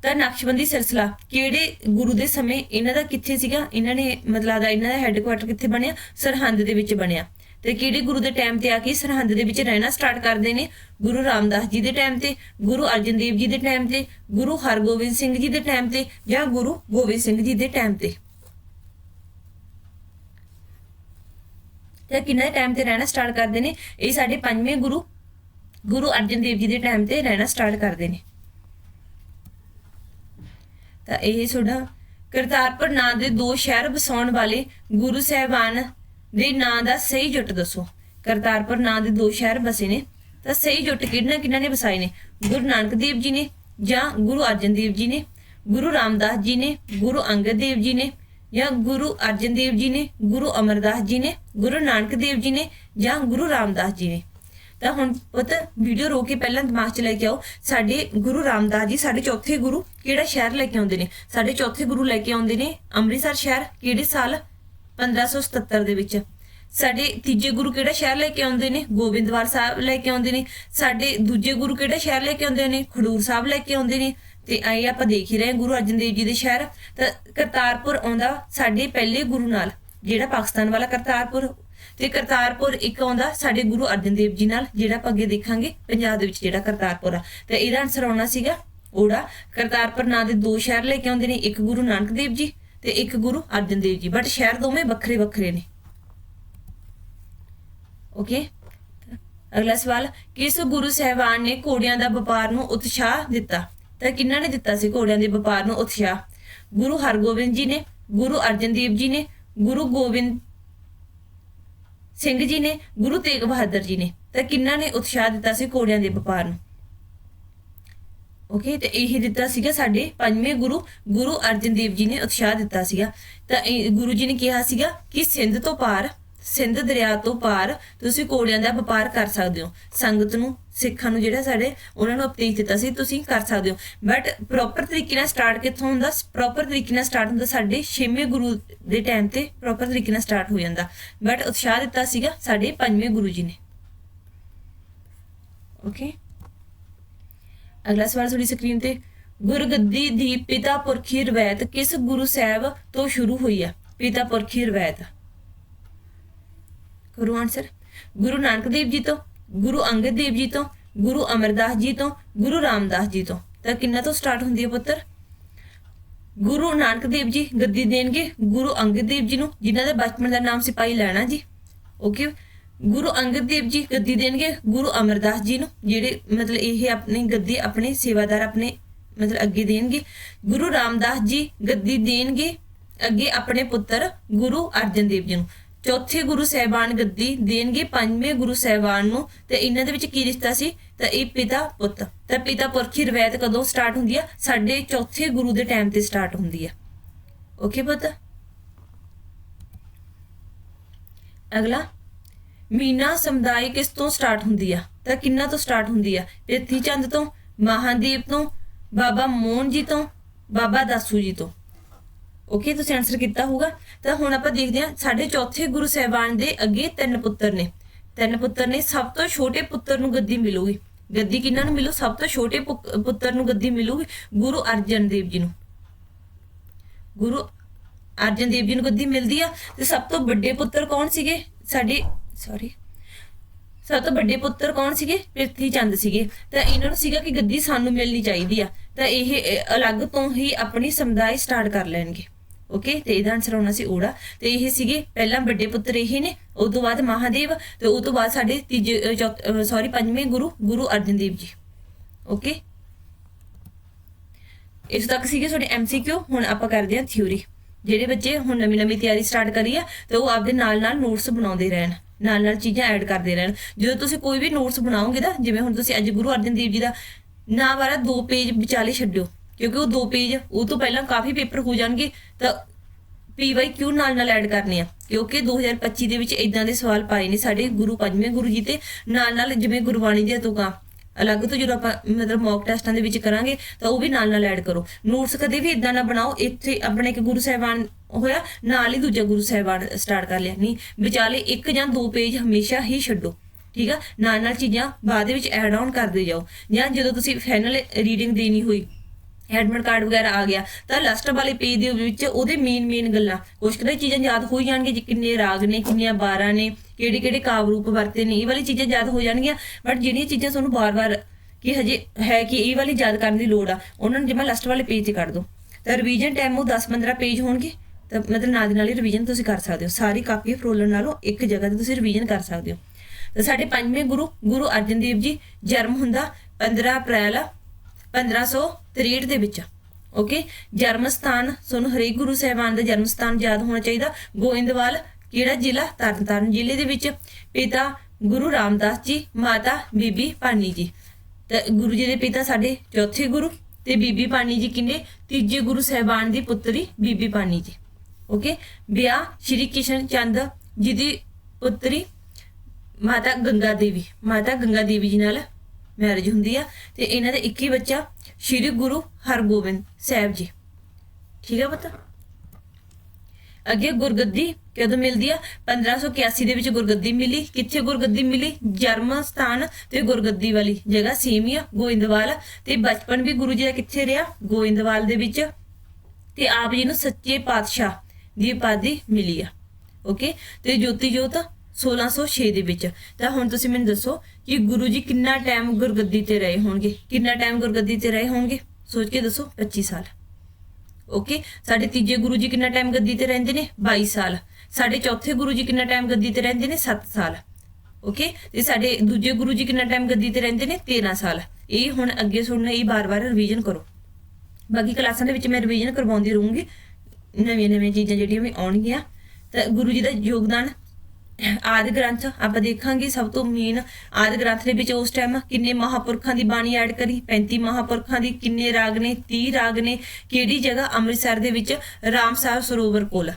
ਤਾਂ ਨਕਸ਼ਬੰਦੀ ਸਿਲਸਿਲਾ ਕਿਹੜੇ ਗੁਰੂ ਦੇ ਸਮੇਂ ਇਹਨਾਂ ਦਾ ਕਿੱਥੇ ਸੀਗਾ? ਇਹਨਾਂ ਨੇ ਮਤਲਬ ਦਾ ਇਹਨਾਂ ਦਾ ਹੈੱਡਕੁਆਟਰ ਕਿੱਥੇ ਬਣਿਆ? ਸਰਹੰਦ ਦੇ ਵਿੱਚ ਬਣਿਆ। ਤੇ ਕਿਹੜੇ ਗੁਰੂ ਦੇ ਟਾਈਮ ਤੇ ਆ ਕੇ ਸਰਹੰਦ ਦੇ ਵਿੱਚ ਰਹਿਣਾ ਸਟਾਰਟ ਕਰਦੇ ਨੇ? ਗੁਰੂ ਰਾਮਦਾਸ ਜੀ ਦੇ ਟਾਈਮ ਤੇ, ਗੁਰੂ ਅਰਜਨ ਦੇਵ ਜੀ ਦੇ ਟਾਈਮ ਤੇ, ਗੁਰੂ ਹਰਗੋਬਿੰਦ ਸਿੰਘ ਜੀ ਦੇ ਟਾਈਮ ਤੇ ਜਾਂ ਗੁਰੂ ਗੋਬਿੰਦ ਸਿੰਘ ਜੀ ਦੇ ਟਾਈਮ ਤੇ? ਤੇ ਕਿੰਨੇ ਟਾਈਮ ਤੇ ਰਹਿਣਾ ਸਟਾਰਟ ਕਰਦੇ ਨੇ? ਇਹ ਸਾਡੇ ਪੰਜਵੇਂ ਗੁਰੂ ਗੁਰੂ ਅਰਜਨ ਦੇਵ ਜੀ ਦੇ ਟਾਈਮ ਤੇ ਰਹਿਣਾ ਸਟਾਰਟ ਕਰਦੇ ਨੇ। ਤਾਂ ਇਹ ਤੁਹਾਡਾ ਕਰਤਾਰਪੁਰ ਨਾਂ ਦੇ ਦੋ ਸ਼ਹਿਰ ਵਸਾਉਣ ਵਾਲੇ ਗੁਰੂ ਸਾਹਿਬਾਨ ਦੇ ਨਾਂ ਦਾ ਸਹੀ ਜੁੱਟ ਦੱਸੋ। ਕਰਤਾਰਪੁਰ ਨਾਂ ਦੇ ਦੋ ਸ਼ਹਿਰ ਵਸੇ ਨੇ, ਤਾਂ ਸਹੀ ਜੁੱਟ ਕਿਹਨਾਂ ਕਿਹਨਾਂ ਨੇ ਵਸਾਏ ਨੇ? ਗੁਰੂ ਨਾਨਕ ਦੇਵ ਜੀ ਨੇ ਜਾਂ ਗੁਰੂ ਅਰਜਨ ਦੇਵ ਜੀ ਨੇ? ਗੁਰੂ ਰਾਮਦਾਸ ਜੀ ਨੇ, ਗੁਰੂ ਅੰਗਦ ਦੇਵ ਜੀ ਨੇ ਜਾਂ ਗੁਰੂ ਅਰਜਨ ਦੇਵ ਜੀ ਨੇ, ਗੁਰੂ ਅਮਰਦਾਸ ਜੀ ਨੇ, ਗੁਰੂ ਨਾਨਕ ਦੇਵ ਜੀ ਨੇ ਜਾਂ ਗੁਰੂ ਰਾਮਦਾਸ ਜੀ ਨੇ? ਤਾਂ ਹੁਣ ਪੁੱਤ ਵੀਡੀਓ ਰੋਕ ਕੇ ਪਹਿਲਾਂ ਦਿਮਾਗ 'ਚ ਲੈ ਕੇ ਆਓ। ਸਾਡੇ ਗੁਰੂ ਰਾਮਦਾਸ ਜੀ, ਸਾਡੇ ਚੌਥੇ ਗੁਰੂ ਕਿਹੜਾ ਸ਼ਹਿਰ ਲੈ ਕੇ ਆਉਂਦੇ ਨੇ? ਸਾਡੇ ਚੌਥੇ ਗੁਰੂ ਲੈ ਕੇ ਆਉਂਦੇ ਨੇ ਅੰਮ੍ਰਿਤਸਰ ਸ਼ਹਿਰ, ਕਿਹੜੇ ਸਾਲ? 1577 ਦੇ ਵਿੱਚ। ਸਾਡੇ ਤੀਜੇ ਗੁਰੂ ਕਿਹੜਾ ਸ਼ਹਿਰ ਲੈ ਕੇ ਆਉਂਦੇ ਨੇ? ਗੋਬਿੰਦਵਾਲ ਸਾਹਿਬ ਲੈ ਕੇ ਆਉਂਦੇ ਨੇ। ਸਾਡੇ ਦੂਜੇ ਗੁਰੂ ਕਿਹੜਾ ਸ਼ਹਿਰ ਲੈ ਕੇ ਆਉਂਦੇ ਨੇ? ਖਡੂਰ ਸਾਹਿਬ ਲੈ ਕੇ ਆਉਂਦੇ ਨੇ। ਤੇ ਆਏ ਆਪਾਂ ਦੇਖ ਹੀ ਰਹੇ ਗੁਰੂ ਅਰਜਨ ਦੇਵ ਜੀ ਦੇ ਸ਼ਹਿਰ। ਤਾਂ ਕਰਤਾਰਪੁਰ ਆਉਂਦਾ ਸਾਡੇ ਪਹਿਲੇ ਗੁਰੂ ਨਾਲ, ਜਿਹੜਾ ਪਾਕਿਸਤਾਨ ਵਾਲਾ ਕਰਤਾਰਪੁਰ। ਤੇ ਕਰਤਾਰਪੁਰ ਇੱਕ ਆਉਂਦਾ ਸਾਡੇ ਗੁਰੂ ਅਰਜਨ ਦੇਵ ਜੀ ਨਾਲ, ਜਿਹੜਾ ਆਪਾਂ ਅੱਗੇ ਦੇਖਾਂਗੇ ਪੰਜਾਬ ਦੇ ਵਿੱਚ ਜਿਹੜਾ ਕਰਤਾਰਪੁਰ ਆ। ਤੇ ਇਹਦਾ ਆਨਸਰ ਆਉਣਾ ਸੀਗਾ ਓੜਾ ਕਰਤਾਰਪੁਰ ਨਾਂ ਦੇ ਦੋ ਸ਼ਹਿਰ ਲੈ ਕੇ ਆਉਂਦੇ ਨੇ, ਇੱਕ ਗੁਰੂ ਨਾਨਕ ਦੇਵ ਜੀ ਤੇ ਇੱਕ ਗੁਰੂ ਅਰਜਨ ਦੇਵ ਜੀ। ਬਟ ਸ਼ਹਿਰ ਦੋਵੇਂ ਵੱਖਰੇ ਵੱਖਰੇ ਨੇ। ਓਕੇ ਅਗਲਾ ਸਵਾਲ, ਕਿਸ ਗੁਰੂ ਸਾਹਿਬਾਨ ਨੇ ਘੋੜਿਆਂ ਦਾ ਵਪਾਰ ਨੂੰ ਉਤਸ਼ਾਹ ਦਿੱਤਾ? ਤਾਂ ਕਿਹਨਾਂ ਨੇ ਦਿੱਤਾ ਸੀ ਘੋੜਿਆਂ ਦੇ ਵਪਾਰ ਨੂੰ ਉਤਸ਼ਾਹ? ਗੁਰੂ ਹਰਗੋਬਿੰਦ ਜੀ ਨੇ, ਗੁਰੂ ਅਰਜਨ ਦੇਵ ਜੀ ਨੇ, ਗੁਰੂ ਗੋਬਿੰਦ ਸਿੰਘ ਜੀ ਨੇ, ਗੁਰੂ ਤੇਗ ਬਹਾਦਰ ਜੀ ਨੇ, ਤਾਂ ਕਿੰਨਾਂ ਨੇ ਉਤਸ਼ਾਹ ਦਿੱਤਾ ਸੀ ਘੋੜਿਆਂ ਦੇ ਵਪਾਰ ਨੂੰ? ਓਕੇ ਤੇ ਇਹ ਦਿੱਤਾ ਸੀਗਾ ਸਾਡੇ ਪੰਜਵੇਂ ਗੁਰੂ ਗੁਰੂ ਅਰਜਨ ਦੇਵ ਜੀ ਨੇ ਉਤਸ਼ਾਹ ਦਿੱਤਾ ਸੀਗਾ। ਤਾਂ ਇਹ ਗੁਰੂ ਜੀ ਨੇ ਕਿਹਾ ਸੀਗਾ ਕਿ ਸਿੰਧ ਤੋਂ ਪਾਰ ਸਿੰਧ ਦਰਿਆ ਤੋਂ ਪਾਰ ਤੁਸੀਂ ਘੋੜਿਆਂ ਦਾ ਵਪਾਰ ਕਰ ਸਕਦੇ ਹੋ। ਸੰਗਤ ਨੂੰ, ਸਿੱਖਾਂ ਨੂੰ ਜਿਹੜਾ ਸਾਡੇ, ਉਹਨਾਂ ਨੂੰ ਉਪਦੇਸ਼ ਦਿੱਤਾ ਸੀ, ਤੁਸੀਂ ਕਰ ਸਕਦੇ ਹੋ। ਬਟ ਪ੍ਰੋਪਰ ਤਰੀਕੇ ਨਾਲ ਸਟਾਰਟ ਕਿੱਥੋਂ ਹੁੰਦਾ? ਪ੍ਰੋਪਰ ਤਰੀਕੇ ਨਾਲ ਸਟਾਰਟ ਹੁੰਦਾ ਸਾਡੇ ਛੇਵੇਂ ਗੁਰੂ ਦੇ ਟਾਈਮ ਤੇ ਪ੍ਰੋਪਰ ਤਰੀਕੇ ਨਾਲ ਸਟਾਰਟ ਹੋ ਜਾਂਦਾ। ਬਟ ਉਤਸ਼ਾਹ ਦਿੱਤਾ ਸੀਗਾ ਸਾਡੇ ਪੰਜਵੇਂ ਗੁਰੂ ਜੀ ਨੇ। ਓਕੇ ਅਗਲਾ ਸਵਾਲ ਤੁਹਾਡੀ ਸਕਰੀਨ ਤੇ। ਗੁਰਗੱਦੀ ਦੀ ਪਿਤਾ ਪੁਰਖੀ ਰਵਾਇਤ ਕਿਸ ਗੁਰੂ ਸਾਹਿਬ ਤੋਂ ਸ਼ੁਰੂ ਹੋਈ ਆ? ਪਿਤਾ ਪੁਰਖੀ ਰਵਾਇਤ। ਕਰੋ ਆਨਸਰ ਗੁਰੂ ਨਾਨਕ ਦੇਵ ਜੀ ਤੋਂ, ਗੁਰੂ ਅੰਗਦ ਦੇਵ ਜੀ ਤੋਂ, ਗੁਰੂ ਅਮਰਦਾਸ ਜੀ ਤੋਂ, ਗੁਰੂ ਰਾਮਦਾਸ ਜੀ ਤੋਂ। ਤਾਂ ਕਿੰਨਾ ਤੋਂ ਸਟਾਰਟ ਹੁੰਦੀ ਹੈ ਪੁੱਤਰ? ਗੁਰੂ ਨਾਨਕ ਦੇਵ ਜੀ ਗੱਦੀ ਦੇਣਗੇ ਗੁਰੂ ਅੰਗਦ ਦੇਵ ਜੀ ਨੂੰ, ਜਿਨ੍ਹਾਂ ਦਾ ਬਚਪਨ ਦਾ ਨਾਮ ਸਿਪਾਹੀ ਲੈਣਾ ਜੀ। ਓਕੇ ਗੁਰੂ ਅੰਗਦ ਦੇਵ ਜੀ ਗੱਦੀ ਦੇਣਗੇ ਗੁਰੂ ਅਮਰਦਾਸ ਜੀ ਨੂੰ, ਜਿਹੜੇ ਮਤਲਬ ਇਹ ਆਪਣੀ ਗੱਦੀ, ਆਪਣੇ ਸੇਵਾਦਾਰ ਆਪਣੇ ਮਤਲਬ ਅੱਗੇ ਦੇਣਗੇ। ਗੁਰੂ ਰਾਮਦਾਸ ਜੀ ਗੱਦੀ ਦੇਣਗੇ ਅੱਗੇ ਆਪਣੇ ਪੁੱਤਰ ਗੁਰੂ ਅਰਜਨ ਦੇਵ ਜੀ ਨੂੰ। ਚੌਥੇ ਗੁਰੂ ਸਹਿਬਾਨ ਗੱਦੀ ਦੇਣਗੇ, ਪੰਜਵੇਂ ਗੁਰੂ ਸਹਿਬਾਨ ਨੂੰ, ਤੇ ਇਹਨਾਂ ਦੇ ਵਿੱਚ ਕੀ ਰਿਸ਼ਤਾ ਸੀ? ਤਾਂ ਇਹ ਪਿਤਾ ਪੁੱਤ। ਤਾਂ ਪਿਤਾ ਪੁਰਖੀ ਰਵਾਇਤ ਕਦੋਂ ਸਟਾਰਟ ਹੁੰਦੀ ਆ? ਸਾਡੇ ਚੌਥੇ ਗੁਰੂ ਦੇ ਟਾਈਮ ਤੇ ਸਟਾਰਟ ਹੁੰਦੀ ਆ। ਓਕੇ ਪੁੱਤ? ਅਗਲਾ, ਮੀਨਾ ਸਮੁਦਾਇ ਕਿਸ ਤੋਂ ਸਟਾਰਟ ਹੁੰਦੀ ਆ? ਤਾਂ ਕਿੰਨਾ ਤੋਂ ਸਟਾਰਟ ਹੁੰਦੀ ਆ? ਪ੍ਰਿਥੀ ਚੰਦ ਤੋਂ, ਮਹਾਦੀਪ ਤੋਂ, ਬਾਬਾ ਮੋਹਨ ਜੀ ਤੋਂ, ਬਾਬਾ ਦਾਸੂ ਜੀ ਤੋਂ। ਓਕੇ ਤੁਸੀਂ ਆਨਸਰ ਕੀਤਾ ਹੋਊਗਾ। ਤਾਂ ਹੁਣ ਆਪਾਂ ਦੇਖਦੇ ਹਾਂ, ਸਾਡੇ ਚੌਥੇ ਗੁਰੂ ਸਾਹਿਬਾਨ ਦੇ ਅੱਗੇ ਤਿੰਨ ਪੁੱਤਰ ਨੇ। ਤਿੰਨ ਪੁੱਤਰ ਨੇ, ਸਭ ਤੋਂ ਛੋਟੇ ਪੁੱਤਰ ਨੂੰ ਗੱਦੀ ਮਿਲੂਗੀ। ਗੱਦੀ ਕਿਹਨਾਂ ਨੂੰ ਮਿਲੂ? ਸਭ ਤੋਂ ਛੋਟੇ ਪੁੱਤਰ ਨੂੰ ਗੱਦੀ ਮਿਲੂਗੀ ਗੁਰੂ ਅਰਜਨ ਦੇਵ ਜੀ ਨੂੰ। ਗੁਰੂ ਅਰਜਨ ਦੇਵ ਜੀ ਨੂੰ ਗੱਦੀ ਮਿਲਦੀ ਆ। ਤੇ ਸਭ ਤੋਂ ਵੱਡੇ ਪੁੱਤਰ ਕੌਣ ਸੀਗੇ? ਸਾਡੇ ਸੌਰੀ ਸਭ ਤੋਂ ਵੱਡੇ ਪੁੱਤਰ ਕੌਣ ਸੀਗੇ? ਪ੍ਰਿਥੀ ਚੰਦ ਸੀਗੇ। ਤਾਂ ਇਹਨਾਂ ਨੂੰ ਸੀਗਾ ਕਿ ਗੱਦੀ ਸਾਨੂੰ ਮਿਲਣੀ ਚਾਹੀਦੀ ਆ। ਤਾਂ ਇਹ ਅਲੱਗ ਤੋਂ ਹੀ ਆਪਣੀ ਸਮੁਦਾਇ ਸਟਾਰਟ ਕਰ ਲੈਣਗੇ। ਓਕੇ ਤੇ ਇਹਦਾ ਆਨਸਰ ਹੋਣਾ ਸੀ ਓੜਾ ਤੇ ਇਹ ਸੀਗੇ ਪਹਿਲਾਂ ਵੱਡੇ ਪੁੱਤਰ ਇਹ ਨੇ ਉਸ ਤੋਂ ਬਾਅਦ ਮਹਾਦੇਵ ਤੇ ਉਸ ਤੋਂ ਬਾਅਦ ਸਾਡੇ ਤੀਜੇ ਸੌਰੀ ਪੰਜਵੇਂ ਗੁਰੂ ਗੁਰੂ ਅਰਜਨ ਦੇਵ ਜੀ। ਓਕੇ ਇਸ ਤੱਕ ਸੀਗੇ ਤੁਹਾਡੇ ਐਮਸੀਕਿਊ ਹੁਣ ਆਪਾਂ ਕਰਦੇ ਹਾਂ ਥਿਊਰੀ ਜਿਹੜੇ ਬੱਚੇ ਹੁਣ ਨਵੀਂ ਨਵੀਂ ਤਿਆਰੀ ਸਟਾਰਟ ਕਰੀ ਆ, ਤੇ ਉਹ ਆਪਦੇ ਨਾਲ ਨਾਲ ਨੋਟਸ ਬਣਾਉਂਦੇ ਰਹਿਣ, ਨਾਲ ਨਾਲ ਚੀਜ਼ਾਂ ਐਡ ਕਰਦੇ ਰਹਿਣ। ਜਦੋਂ ਤੁਸੀਂ ਕੋਈ ਵੀ ਨੋਟਸ ਬਣਾਓਗੇ ਨਾ, ਜਿਵੇਂ ਹੁਣ ਤੁਸੀਂ ਅੱਜ ਗੁਰੂ ਅਰਜਨ ਦੇਵ ਜੀ ਦਾ ਨਾ ਵਾਲਾ ਦੋ ਪੇਜ ਵਿਚਾਲੇ ਛੱਡਿਓ ਕਿਉਂਕਿ ਉਹ ਦੋ ਪੇਜ, ਉਹ ਤੋਂ ਪਹਿਲਾਂ ਕਾਫੀ ਪੇਪਰ ਹੋ ਜਾਣਗੇ, ਤਾਂ ਪੀਵਾਈਕਿਊ ਨਾਲ ਨਾਲ ਐਡ ਕਰਨੇ ਆ? ਕਿਉਂਕਿ 2025 ਦੇ ਵਿੱਚ ਇਦਾਂ ਦੇ ਸਵਾਲ ਪਾਏ ਨੇ ਸਾਡੇ ਗੁਰੂ ਪੰਜਵੇਂ ਗੁਰੂ ਜੀ ਤੇ, ਨਾਲ ਨਾਲ ਜਿਵੇਂ ਗੁਰਬਾਣੀ ਦੀਆਂ ਤੁਕਾਂ, ਅਲੱਗ ਤੋਂ ਜਦੋਂ ਆਪਾਂ ਮਤਲਬ ਮੌਕ ਟੈਸਟਾਂ ਦੇ ਵਿੱਚ ਕਰਾਂਗੇ, ਤਾਂ ਉਹ ਵੀ ਨਾਲ ਨਾਲ ਐਡ ਕਰੋ। ਨੋਟਸ ਕਦੇ ਵੀ ਇਦਾਂ ਨਾ ਬਣਾਓ, ਇੱਥੇ ਆਪਣੇ ਇੱਕ ਗੁਰੂ ਸਾਹਿਬਾਨ ਹੋਇਆ, ਨਾਲ ਹੀ ਦੂਜਾ ਗੁਰੂ ਸਾਹਿਬਾਨ ਸਟਾਰਟ ਕਰ ਲਿਆ। ਨਹੀਂ, ਵਿਚਾਲੇ ਇੱਕ ਜਾਂ ਦੋ ਪੇਜ ਹਮੇਸ਼ਾ ਹੀ ਛੱਡੋ, ਠੀਕ ਆ? ਨਾਲ ਨਾਲ ਚੀਜ਼ਾਂ ਬਾਅਦ ਦੇ ਵਿੱਚ ਐਡ ਆਨ ਕਰਦੇ ਜਾਓ। ਜਾਂ ਜਦੋਂ ਤੁਸੀਂ ਫਾਈਨਲ ਰੀਡਿੰਗ ਦੇਣੀ ਹੋਈ ਐਡਮਿਟ ਕਾਰਡ ਵਗੈਰਾ ਆ ਗਿਆ, ਤਾਂ ਲਾਸਟ ਵਾਲੇ ਪੇਜ ਦੇ ਵਿੱਚ ਉਹਦੇ ਮੇਨ ਮੇਨ ਗੱਲਾਂ। ਕੁਛ ਕੁ ਚੀਜ਼ਾਂ ਯਾਦ ਹੋ ਜਾਣਗੀਆਂ ਜੀ ਕਿੰਨੇ ਰਾਗ ਨੇ, ਕਿੰਨੀਆਂ ਬਾਰਾਂ ਨੇ, ਕਿਹੜੇ ਕਿਹੜੇ ਕਾਵ ਰੂਪ ਵਰਤੇ ਨੇ, ਇਹ ਵਾਲੀ ਚੀਜ਼ਾਂ ਯਾਦ ਹੋ ਜਾਣਗੀਆਂ। ਬਟ ਜਿਹੜੀਆਂ ਚੀਜ਼ਾਂ ਤੁਹਾਨੂੰ ਬਾਰ-ਬਾਰ ਕਿ ਹਜੇ ਹੈ ਕਿ ਇਹ ਵਾਲੀ ਯਾਦ ਕਰਨ ਦੀ ਲੋੜ ਆ, ਉਹਨਾਂ ਨੂੰ ਜਿਵੇਂ ਲਾਸਟ ਵਾਲੇ ਪੇਜ ਤੇ ਕੱਢ ਦੋ ਤਾਂ ਰਿਵੀਜ਼ਨ ਟਾਈਮ ਉਹ 10-15 ਪੇਜ ਹੋਣਗੇ, ਤਾਂ ਮਤਲਬ ਨਾਲ ਦੀ ਨਾਲ ਹੀ ਰਿਵੀਜ਼ਨ ਤੁਸੀਂ ਕਰ ਸਕਦੇ ਹੋ। ਸਾਰੀ ਕਾਪੀ ਫਰੋਲਣ ਨਾਲੋਂ ਇੱਕ ਜਗ੍ਹਾ ਤੇ ਤੁਸੀਂ ਰਿਵੀਜ਼ਨ ਕਰ ਸਕਦੇ ਹੋ। ਤਾਂ ਸਾਡੇ ਪੰਜਵੇਂ ਗੁਰੂ ਗੁਰੂ ਅਰਜਨ ਦੇਵ ਜੀ, ਜਨਮ ਹੁੰਦਾ 15 ਅਪ੍ਰੈਲ 1563 ਦੇ ਵਿੱਚ ਓਕੇ ਜਨਮ ਸਥਾਨ ਤੁਹਾਨੂੰ ਹਰੇਕ ਗੁਰੂ ਸਾਹਿਬਾਨ ਦਾ ਜਨਮ ਸਥਾਨ ਯਾਦ ਹੋਣਾ ਚਾਹੀਦਾ। ਗੋਇੰਦਵਾਲ ਕਿਹੜਾ ਜ਼ਿਲ੍ਹਾ? ਤਰਨਤਾਰਨ ਜ਼ਿਲ੍ਹੇ ਦੇ ਵਿੱਚ। ਪਿਤਾ ਗੁਰੂ ਰਾਮਦਾਸ ਜੀ, ਮਾਤਾ ਬੀਬੀ ਪਾਨੀ ਜੀ। ਤੇ ਗੁਰੂ ਜੀ ਦੇ ਪਿਤਾ ਸਾਡੇ ਚੌਥੇ ਗੁਰੂ ਤੇ ਬੀਬੀ ਪਾਨੀ ਜੀ ਕਿੰਨੇ? ਤੀਜੇ ਗੁਰੂ ਸਾਹਿਬਾਨ ਦੀ ਪੁੱਤਰੀ ਬੀਬੀ ਪਾਨੀ ਜੀ। ਓਕੇ ਵਿਆਹ ਸ਼੍ਰੀ ਕਿਸ਼ਨ ਚੰਦ ਜੀ ਦੀ ਪੁੱਤਰੀ ਮਾਤਾ ਗੰਗਾ ਦੇਵੀ। ਮਾਤਾ ਗੰਗਾ ਦੇਵੀ ਜੀ ਨਾਲ ਮੈਰਿਜ ਹੁੰਦੀ ਆ, ਤੇ ਇਹਨਾਂ ਦਾ ਇੱਕ ਹੀ ਬੱਚਾ ਸ਼੍ਰੀ ਗੁਰੂ ਹਰਗੋਬਿੰਦ ਸਾਹਿਬ ਜੀ। ਠੀਕ ਆ ਪਤਾ? ਅੱਗੇ ਗੁਰਗੱਦੀ ਕਦੋਂ ਮਿਲਦੀ ਆ? 1581 ਦੇ ਵਿੱਚ ਗੁਰਗੱਦੀ ਮਿਲੀ। ਕਿੱਥੇ ਗੁਰਗੱਦੀ ਮਿਲੀ? ਜਰਮਨ ਸਥਾਨ ਤੇ ਗੁਰਗੱਦੀ ਵਾਲੀ ਜਗ੍ਹਾ ਸੇਮ ਆ ਗੋਇੰਦਵਾਲ। ਤੇ ਬਚਪਨ ਵੀ ਗੁਰੂ ਜੀ ਦਾ ਕਿੱਥੇ ਰਿਹਾ? ਗੋਇੰਦਵਾਲ ਦੇ ਵਿੱਚ। ਤੇ ਆਪ ਜੀ ਨੂੰ ਸੱਚੇ ਪਾਤਸ਼ਾਹ ਦੀ ਉਪਾਧੀ ਮਿਲੀ ਆ। ਓਕੇ? ਤੇ ਜੋਤੀ ਜੋਤ 1606 ਦੇ ਵਿੱਚ। ਤਾਂ ਹੁਣ ਤੁਸੀਂ ਮੈਨੂੰ ਦੱਸੋ ਕਿ ਗੁਰੂ ਜੀ ਕਿੰਨਾ ਟਾਈਮ ਗੁਰਗੱਦੀ ਤੇ ਰਹੇ ਹੋਣਗੇ? ਕਿੰਨਾ ਟਾਈਮ ਗੁਰਗੱਦੀ ਤੇ ਰਹੇ ਹੋਣਗੇ? ਸੋਚ ਕੇ ਦੱਸੋ 25 ਸਾਲ। ਓਕੇ ਸਾਡੇ ਤੀਜੇ ਗੁਰੂ ਜੀ ਕਿੰਨਾ ਟਾਈਮ ਗੱਦੀ ਤੇ ਰਹਿੰਦੇ ਨੇ? 22 ਸਾਲ। ਸਾਡੇ ਚੌਥੇ ਗੁਰੂ ਜੀ ਕਿੰਨਾ ਟਾਈਮ ਗੱਦੀ ਤੇ ਰਹਿੰਦੇ ਨੇ? 7 ਸਾਲ। ਓਕੇ ਤੇ ਸਾਡੇ ਦੂਜੇ ਗੁਰੂ ਜੀ ਕਿੰਨਾ ਟਾਈਮ ਗੱਦੀ ਤੇ ਰਹਿੰਦੇ ਨੇ? 13 ਸਾਲ। ਇਹ ਹੁਣ ਅੱਗੇ ਸੁਣਨਾ, ਇਹ ਬਾਰ-ਬਾਰ ਰਿਵੀਜ਼ਨ ਕਰੋ। ਬਾਕੀ ਕਲਾਸਾਂ ਦੇ ਵਿੱਚ ਮੈਂ ਰਿਵੀਜ਼ਨ ਕਰਵਾਉਂਦੀ ਰਹੂੰਗੀ। ਨਵੀਆਂ ਨਵੀਆਂ ਚੀਜ਼ਾਂ ਜਿਹੜੀਆਂ ਵੀ ਆਉਣਗੀਆਂ। ਤਾਂ ਗੁਰੂ ਜੀ ਦਾ ਯੋਗਦਾਨ ਆਦਿ ਗ੍ਰੰਥ ਆਪਾਂ ਦੇਖਾਂਗੇ, ਸਭ ਤੋਂ ਮੇਨ ਆਦਿ ਗ੍ਰੰਥ ਦੇ ਵਿੱਚ ਉਸ ਟਾਈਮ ਕਿੰਨੇ ਮਹਾਪੁਰਖਾਂ ਦੀ ਬਾਣੀ ਐਡ ਕਰੀ 35 ਮਹਾਪੁਰਖਾਂ ਦੀ, ਕਿੰਨੇ ਰਾਗ ਨੇ 30 ਰਾਗ ਨੇ, ਕਿਹੜੀ ਜਗ੍ਹਾ ਅੰਮ੍ਰਿਤਸਰ ਦੇ ਵਿੱਚ ਰਾਮਸਰ ਸਰੋਵਰ ਕੋਲ।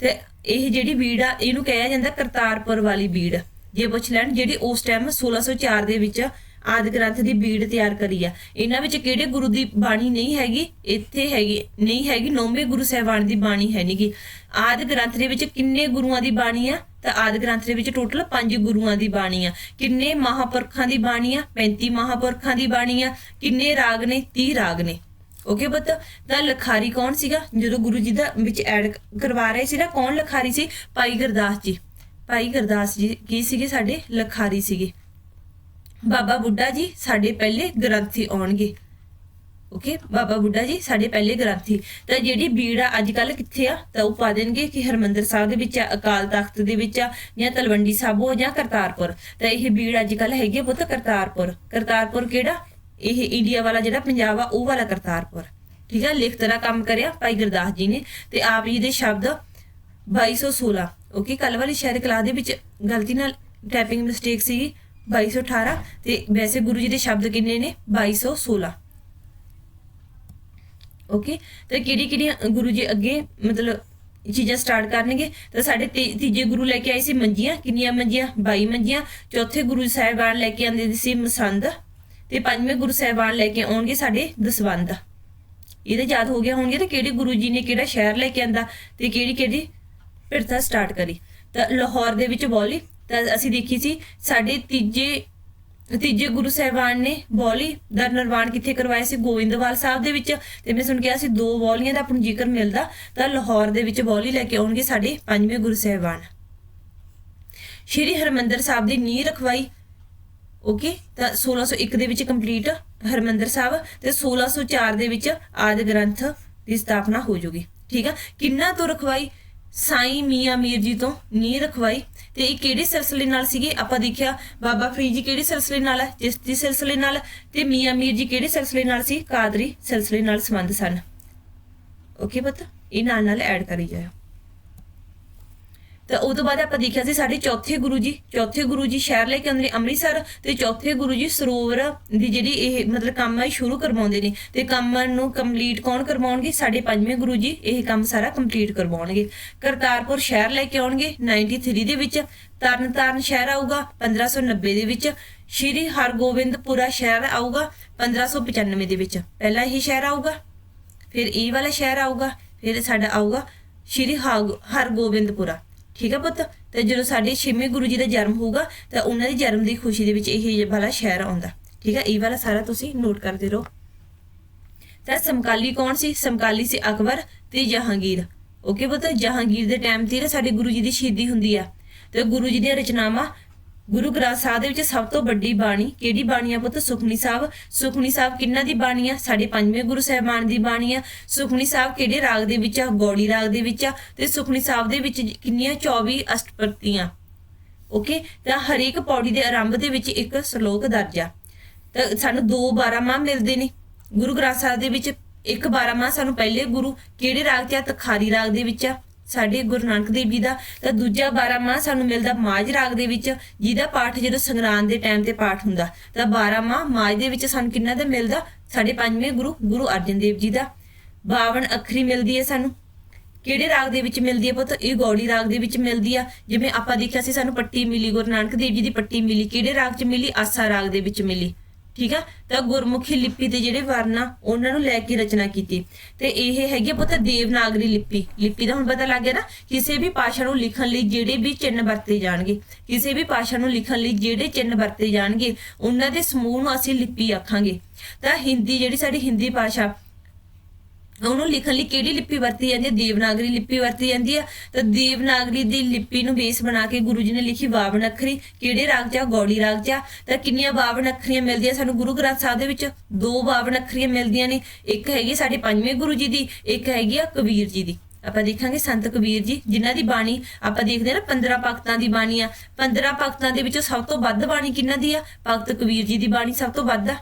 ਤੇ ਇਹ ਜਿਹੜੀ ਬੀੜ ਆ, ਇਹਨੂੰ ਕਿਹਾ ਜਾਂਦਾ ਕਰਤਾਰਪੁਰ ਵਾਲੀ ਬੀੜ। ਜੇ ਪੁੱਛ ਲੈਣ, ਜਿਹੜੀ ਉਸ ਟਾਈਮ 1604 ਦੇ ਵਿੱਚ ਆਦਿ ਗ੍ਰੰਥ ਦੀ ਬੀੜ ਤਿਆਰ ਕਰੀ ਆ। ਇਹਨਾਂ ਵਿੱਚ ਕਿਹੜੇ ਗੁਰੂ ਦੀ ਬਾਣੀ ਨਹੀਂ ਹੈਗੀ? ਇੱਥੇ ਹੈਗੀ, ਨਹੀਂ ਹੈਗੀ, ਨੌਵੇਂ ਗੁਰੂ ਸਾਹਿਬਾਨ ਦੀ ਬਾਣੀ ਹੈ ਨਹੀਂਗੀ ਆਦਿ ਗ੍ਰੰਥ ਦੇ ਵਿੱਚ ਕਿੰਨੇ ਗੁਰੂਆਂ ਦੀ ਬਾਣੀ ਆ? ਤਾਂ ਆਦਿ ਗ੍ਰੰਥ ਦੇ ਵਿੱਚ ਟੋਟਲ 5 ਗੁਰੂਆਂ ਦੀ ਬਾਣੀ ਆ। ਕਿੰਨੇ ਮਹਾਪੁਰਖਾਂ ਦੀ ਬਾਣੀ ਆ? 35 ਮਹਾਪੁਰਖਾਂ ਦੀ ਬਾਣੀ ਆ। ਕਿੰਨੇ ਰਾਗ ਨੇ? 30 ਰਾਗ ਨੇ। ਓਕੇ ਬਤ ਤਾਂ ਲਖਾਰੀ ਕੌਣ ਸੀਗਾ? ਜਦੋਂ ਗੁਰੂ ਜੀ ਦਾ ਵਿੱਚ ਐਡ ਕਰਵਾ ਰਹੇ ਸੀ ਨਾ, ਕੌਣ ਲਖਾਰੀ ਸੀ? ਭਾਈ ਗੁਰਦਾਸ ਜੀ। ਭਾਈ ਗੁਰਦਾਸ ਜੀ ਕੀ ਸੀਗੇ ਸਾਡੇ? ਲਖਾਰੀ ਸੀਗੇ। ਬਾਬਾ ਬੁੱਢਾ ਜੀ ਸਾਡੇ ਪਹਿਲੇ ਗ੍ਰੰਥੀ ਆਉਣਗੇ। ਓਕੇ ਬਾਬਾ ਬੁੱਢਾ ਜੀ, ਸਾਡੇ ਪਹਿਲੇ ਗ੍ਰੰਥੀ ਤਾਂ ਜਿਹੜੀ ਬੀੜ ਆ ਅੱਜ ਕੱਲ ਕਿੱਥੇ ਆ? ਤਾਂ ਉਹ ਪਾ ਦੇਣਗੇ ਕਿ ਹਰਮੰਦਰ ਸਾਹਿਬ ਦੇ ਵਿੱਚ ਆ, ਅਕਾਲ ਤਖਤ ਦੇ ਵਿੱਚ ਆ, ਜਾਂ ਤਲਵੰਡੀ ਸਾਬੋ, ਜਾਂ ਕਰਤਾਰਪੁਰ। ਤਾਂ ਇਹ ਬੀੜ ਅੱਜ ਕੱਲ ਹੈਗੀ ਆ ਪੁੱਤ ਕਰਤਾਰਪੁਰ। ਕਰਤਾਰਪੁਰ ਕਿਹੜਾ? ਇਹ ਇੰਡੀਆ ਵਾਲਾ ਜਿਹੜਾ ਪੰਜਾਬ ਆ, ਉਹ ਵਾਲਾ ਕਰਤਾਰਪੁਰ। ਠੀਕ ਆ ਲਿਖ ਤਰ੍ਹਾਂ ਕੰਮ ਕਰਿਆ ਭਾਈ ਗੁਰਦਾਸ ਜੀ ਨੇ, ਤੇ ਆਪ ਜੀ ਦੇ ਸ਼ਬਦ 2216 ਓਕੇ ਕੱਲ ਵਾਲੀ ਸ਼ਾਇਦ ਕਲਾਸ ਦੇ ਵਿੱਚ ਗਲਤੀ ਨਾਲ ਟਾਈਪਿੰਗ ਮਿਸਟੇਕ ਸੀਗੀ 2218 ਤੇ ਵੈਸੇ ਗੁਰੂ ਜੀ ਦੇ ਸ਼ਬਦ ਕਿੰਨੇ ਨੇ? 2216 ਓਕੇ ਤੇ ਕਿਹੜੀ ਕਿਹੜੀਆਂ ਗੁਰੂ ਜੀ ਅੱਗੇ ਮਤਲਬ ਚੀਜ਼ਾਂ ਸਟਾਰਟ ਕਰਨਗੇ? ਤਾਂ ਸਾਡੇ ਤੀਜੇ ਗੁਰੂ ਲੈ ਕੇ ਆਏ ਸੀ ਮੰਜੀਆਂ। ਕਿੰਨੀਆਂ ਮੰਜੀਆਂ? 22 ਮੰਜੀਆਂ। ਚੌਥੇ ਗੁਰੂ ਸਾਹਿਬਾਨ ਲੈ ਕੇ ਆਂਦੇ ਸੀ ਮਸੰਦ। ਤੇ ਪੰਜਵੇਂ ਗੁਰੂ ਸਾਹਿਬਾਨ ਲੈ ਕੇ ਆਉਣਗੇ ਸਾਡੇ ਦਸਵੰਦ। ਇਹਦੇ ਯਾਦ ਹੋ ਗਿਆ ਹੋਣਗੇ ਤੇ ਕਿਹੜੇ ਗੁਰੂ ਜੀ ਨੇ ਕਿਹੜਾ ਸ਼ਹਿਰ ਲੈ ਕੇ ਆਂਦਾ ਤੇ ਕਿਹੜੀ ਕਿਹੜੀ ਪਿਰਥਾ ਸਟਾਰਟ ਕਰੀ? ਤਾਂ ਲਾਹੌਰ ਦੇ ਵਿੱਚ ਬੋਲੀ, ਤਾਂ ਅਸੀਂ ਦੇਖੀ ਸੀ ਸਾਡੇ ਤੀਜੇ ਤੀਜੇ ਗੁਰੂ ਸਾਹਿਬਾਨ ਨੇ ਬੋਲੀ ਦਾ ਨਿਰਵਾਣ ਕਿੱਥੇ ਕਰਵਾਇਆ ਸੀ? ਗੋਇੰਦਵਾਲ ਸਾਹਿਬ ਦੇ ਵਿੱਚ। ਤੇ ਮੈਂ ਸੁਣ ਕਿਹਾ ਸੀ, ਦੋ ਬੋਲੀਆਂ ਦਾ ਆਪਾਂ ਨੂੰ ਜ਼ਿਕਰ ਮਿਲਦਾ, ਤਾਂ ਲਾਹੌਰ ਦੇ ਵਿੱਚ ਬੋਲੀ ਲੈ ਕੇ ਆਉਣਗੇ ਸਾਡੇ ਪੰਜਵੇਂ ਗੁਰੂ ਸਾਹਿਬਾਨ। ਸ਼੍ਰੀ ਹਰਮੰਦਰ ਸਾਹਿਬ ਦੀ ਨੀਂਹ ਰਖਵਾਈ। ਓਕੇ ਤਾਂ 1601 ਦੇ ਵਿੱਚ ਕੰਪਲੀਟ ਹਰਮੰਦਰ ਸਾਹਿਬ ਤੇ 1604 ਦੇ ਵਿੱਚ ਆਦਿ ਗ੍ਰੰਥ ਦੀ ਸਥਾਪਨਾ ਹੋ ਜੂਗੀ। ਠੀਕ ਆ? ਕਿੰਨਾ ਤੋਂ ਰਖਵਾਈ? ਸਾਈ ਮੀਆਂ ਮੀਰ ਜੀ ਤੋਂ ਨੀਂਹ ਰਖਵਾਈ ਤੇ ਇਹ ਕਿਹੜੇ ਸਿਲਸਿਲੇ ਨਾਲ ਸੀਗੇ? ਆਪਾਂ ਦੇਖਿਆ ਬਾਬਾ ਫਰੀਦ ਜੀ ਕਿਹੜੇ ਸਿਲਸਿਲੇ ਨਾਲ ਹੈ ਜਿਸ ਦੀ ਸਿਲਸਿਲੇ ਨਾਲ ਤੇ ਮੀਆਂ ਮੀਰ ਜੀ ਕਿਹੜੇ ਸਿਲਸਿਲੇ ਨਾਲ ਸੀ? ਕਾਦਰੀ ਸਿਲਸਿਲੇ ਨਾਲ ਸੰਬੰਧ ਸਨ। ਓਕੇ ਪਤਾ, ਇਹ ਨਾਲ ਨਾਲ ਐਡ ਕਰੀ ਜਾਓ ਤਾਂ ਉਹ ਤੋਂ ਬਾਅਦ ਆਪਾਂ ਦੇਖਿਆ ਸੀ ਸਾਡੇ ਚੌਥੇ ਗੁਰੂ ਜੀ, ਚੌਥੇ ਗੁਰੂ ਜੀ ਸ਼ਹਿਰ ਲੈ ਕੇ ਆਉਂਦੇ ਨੇ ਅੰਮ੍ਰਿਤਸਰ ਤੇ ਚੌਥੇ ਗੁਰੂ ਜੀ ਸਰੋਵਰ ਦੀ ਜਿਹੜੀ ਇਹ ਮਤਲਬ ਕੰਮ ਹੈ ਸ਼ੁਰੂ ਕਰਵਾਉਂਦੇ ਨੇ। ਤੇ ਕੰਮ ਨੂੰ ਕੰਪਲੀਟ ਕੌਣ ਕਰਵਾਉਣਗੇ? ਸਾਡੇ ਪੰਜਵੇਂ ਗੁਰੂ ਜੀ, ਇਹ ਕੰਮ ਸਾਰਾ ਕੰਪਲੀਟ ਕਰਵਾਉਣਗੇ। ਕਰਤਾਰਪੁਰ ਸ਼ਹਿਰ ਲੈ ਕੇ ਆਉਣਗੇ 93 ਦੇ ਵਿੱਚ। ਤਰਨਤਾਰਨ ਸ਼ਹਿਰ ਆਊਗਾ 1590 ਦੇ ਵਿੱਚ। ਸ਼੍ਰੀ ਹਰਗੋਬਿੰਦਪੁਰਾ ਸ਼ਹਿਰ ਆਊਗਾ 1595 ਦੇ ਵਿੱਚ। ਪਹਿਲਾ ਇਹ ਸ਼ਹਿਰ ਆਊਗਾ, ਫਿਰ ਇਹ ਵਾਲਾ ਸ਼ਹਿਰ ਆਊਗਾ, ਫਿਰ ਸਾਡਾ ਆਊਗਾ ਸ਼੍ਰੀ ਹਾਗ- ਹਰਗੋਬਿੰਦਪੁਰਾ। ਠੀਕ ਹੈ ਪੁੱਤ? ਤੇ ਜਦੋਂ ਸਾਡੇ ਛੇਵੇਂ ਗੁਰੂ ਜੀ ਦਾ ਜਨਮ ਹੋਊਗਾ, ਤਾਂ ਉਹਨਾਂ ਦੇ ਜਨਮ ਦੀ ਖੁਸ਼ੀ ਦੇ ਵਿੱਚ ਇਹ ਵਾਲਾ ਸ਼ਹਿਰ ਆਉਂਦਾ। ਠੀਕ ਹੈ ਇਹ ਵਾਲਾ ਸਾਰਾ ਤੁਸੀਂ ਨੋਟ ਕਰਦੇ ਰਹੋ। ਤਾਂ ਸਮਕਾਲੀ ਕੌਣ ਸੀ? ਸਮਕਾਲੀ ਸੀ ਅਕਬਰ ਤੇ ਜਹਾਂਗੀਰ। ਓਕੇ ਪੁੱਤ? ਜਹਾਂਗੀਰ ਦੇ ਟਾਈਮ ਤੇ ਸਾਡੇ ਗੁਰੂ ਜੀ ਦੀ ਸ਼ਹੀਦੀ ਹੁੰਦੀ ਆ, ਤੇ ਗੁਰੂ ਜੀ ਦੀਆਂ ਰਚਨਾਵਾਂ ਗੁਰੂ ਗ੍ਰੰਥ ਸਾਹਿਬ ਦੇ ਵਿੱਚ ਸਭ ਤੋਂ ਵੱਡੀ ਬਾਣੀ ਕਿਹੜੀ ਬਾਣੀ ਆ ਪੁੱਤ? ਸੁਖਨੀ ਸਾਹਿਬ। ਸੁਖਨੀ ਸਾਹਿਬ ਕਿੰਨਾ ਦੀ ਬਾਣੀ ਆ? ਸਾਡੇ ਪੰਜਵੇਂ ਗੁਰੂ ਸਾਹਿਬਾਨ ਦੀ ਬਾਣੀ ਆ। ਸੁਖਨੀ ਸਾਹਿਬ ਕਿਹੜੇ ਰਾਗ ਦੇ ਵਿੱਚ ਆ? ਗੌੜੀ ਰਾਗ ਦੇ ਵਿੱਚ ਆ। ਤੇ ਸੁਖਨੀ ਸਾਹਿਬ ਦੇ ਵਿੱਚ ਕਿੰਨੀਆਂ 24 ਅਸ਼ਟਪਦੀਆਂ ਓਕੇ? ਤਾਂ ਹਰੇਕ ਪੌੜੀ ਦੇ ਆਰੰਭ ਦੇ ਵਿੱਚ ਇੱਕ ਸ਼ਲੋਕ ਦਰਜ ਆ। ਤਾਂ ਸਾਨੂੰ ਦੋ 12 ਮਾਹ ਮਿਲਦੇ ਨੇ। ਗੁਰੂ ਗ੍ਰੰਥ ਸਾਹਿਬ ਦੇ ਵਿੱਚ ਇੱਕ 12 ਮਾਹ ਸਾਨੂੰ ਪਹਿਲੇ ਗੁਰੂ ਕਿਹੜੇ ਰਾਗ 'ਚ ਆ? ਤਖਾਰੀ ਰਾਗ ਦੇ ਵਿੱਚ ਆ। ਸਾਡੇ ਗੁਰੂ ਨਾਨਕ ਦੇਵ ਜੀ ਦਾ, ਤਾਂ ਦੂਜਾ 12 ਮਾਹ ਸਾਨੂੰ ਮਿਲਦਾ ਮਾਝ ਰਾਗ ਦੇ ਵਿੱਚ, ਜਿਹਦਾ ਪਾਠ ਜਦੋਂ ਸੰਗਰਾਂਦ ਦੇ ਟਾਈਮ ਤੇ ਪਾਠ ਹੁੰਦਾ, ਤਾਂ 12 ਮਾਹ ਮਾਝ ਦੇ ਵਿੱਚ ਸਾਨੂੰ ਕਿੰਨਾ ਦਾ ਮਿਲਦਾ? ਸਾਡੇ ਪੰਜਵੇਂ ਗੁਰੂ ਗੁਰੂ ਅਰਜਨ ਦੇਵ ਜੀ ਦਾ। 52 ਅੱਖਰੀ ਮਿਲਦੀ ਹੈ ਸਾਨੂੰ। ਕਿਹੜੇ ਰਾਗ ਦੇ ਵਿੱਚ ਮਿਲਦੀ ਹੈ ਪੁੱਤ? ਇਹ ਗੌੜੀ ਰਾਗ ਦੇ ਵਿੱਚ ਮਿਲਦੀ ਆ। ਜਿਵੇਂ ਆਪਾਂ ਦੇਖਿਆ ਸੀ ਸਾਨੂੰ ਪੱਟੀ ਮਿਲੀ, ਗੁਰੂ ਨਾਨਕ ਦੇਵ ਜੀ ਦੀ ਪੱਟੀ ਮਿਲੀ, ਕਿਹੜੇ ਰਾਗ 'ਚ ਮਿਲੀ? ਆਸਾ ਰਾਗ ਦੇ ਵਿੱਚ ਮਿਲੀ। ਠੀਕ ਆ? ਤਾਂ ਗੁਰਮੁਖੀ ਲਿਪੀ ਦੇ ਜਿਹੜੇ ਵਰਨ ਆ, ਉਹਨਾਂ ਨੂੰ ਲੈ ਕੇ ਰਚਨਾ ਕੀਤੀ। ਤੇ ਇਹ ਹੈਗੀ ਆ ਪੁੱਤ ਦੇਵਨਾਗਰੀ ਲਿਪੀ। ਲਿਪੀ ਦਾ ਹੁਣ ਪਤਾ ਲੱਗ ਗਿਆ ਨਾ, ਕਿਸੇ ਵੀ ਭਾਸ਼ਾ ਨੂੰ ਲਿਖਣ ਲਈ ਜਿਹੜੇ ਵੀ ਚਿੰਨ੍ਹ ਵਰਤੇ ਜਾਣਗੇ, ਕਿਸੇ ਵੀ ਭਾਸ਼ਾ ਨੂੰ ਲਿਖਣ ਲਈ ਜਿਹੜੇ ਚਿੰਨ੍ਹ ਵਰਤੇ ਜਾਣਗੇ, ਉਹਨਾਂ ਦੇ ਸਮੂਹ ਨੂੰ ਅਸੀਂ ਲਿਪੀ ਆਖਾਂਗੇ। ਤਾਂ ਹਿੰਦੀ, ਜਿਹੜੀ ਸਾਡੀ ਹਿੰਦੀ ਭਾਸ਼ਾ ਉਹਨੂੰ ਲਿਖਣ ਲਈ ਕਿਹੜੀ ਲਿਪੀ ਵਰਤੀ ਜਾਂਦੀ ਹੈ? ਦੇਵਨਾਗਰੀ ਲਿਪੀ ਵਰਤੀ ਜਾਂਦੀ ਹੈ। ਤਾਂ ਦੇਵਨਾਗਰੀ ਦੀ ਲਿਪੀ ਨੂੰ ਬੇਸ ਬਣਾ ਕੇ ਗੁਰੂ ਜੀ ਨੇ ਲਿਖੀ 52 ਅੱਖਰੀ। ਕਿਹੜੇ ਰਾਗ 'ਚ ਗੌੜੀ ਰਾਗ 'ਚ ਤਾਂ ਕਿੰਨੀਆਂ 52 ਅੱਖਰੀਆਂ ਮਿਲਦੀਆਂ? ਸਾਨੂੰ ਗੁਰੂ ਗ੍ਰੰਥ ਸਾਹਿਬ ਦੇ ਵਿੱਚ ਦੋ 52 ਅੱਖਰੀਆਂ ਮਿਲਦੀਆਂ ਨੇ। ਇੱਕ ਹੈਗੀ ਸਾਡੇ ਪੰਜਵੇਂ ਗੁਰੂ ਜੀ ਦੀ, ਇੱਕ ਹੈਗੀ ਆ ਕਬੀਰ ਜੀ ਦੀ। ਆਪਾਂ ਦੇਖਾਂਗੇ ਸੰਤ ਕਬੀਰ ਜੀ, ਜਿਨ੍ਹਾਂ ਦੀ ਬਾਣੀ ਆਪਾਂ ਦੇਖਦੇ ਹਾਂ ਨਾ 15 ਭਗਤਾਂ ਦੀ ਬਾਣੀ ਆ। 15 ਭਗਤਾਂ ਦੇ ਵਿੱਚੋਂ ਸਭ ਤੋਂ ਵੱਧ ਬਾਣੀ ਕਿਹਨਾਂ ਦੀ ਆ? ਭਗਤ ਕਬੀਰ ਜੀ ਦੀ ਬਾਣੀ ਸਭ ਤੋਂ ਵੱਧ ਆ।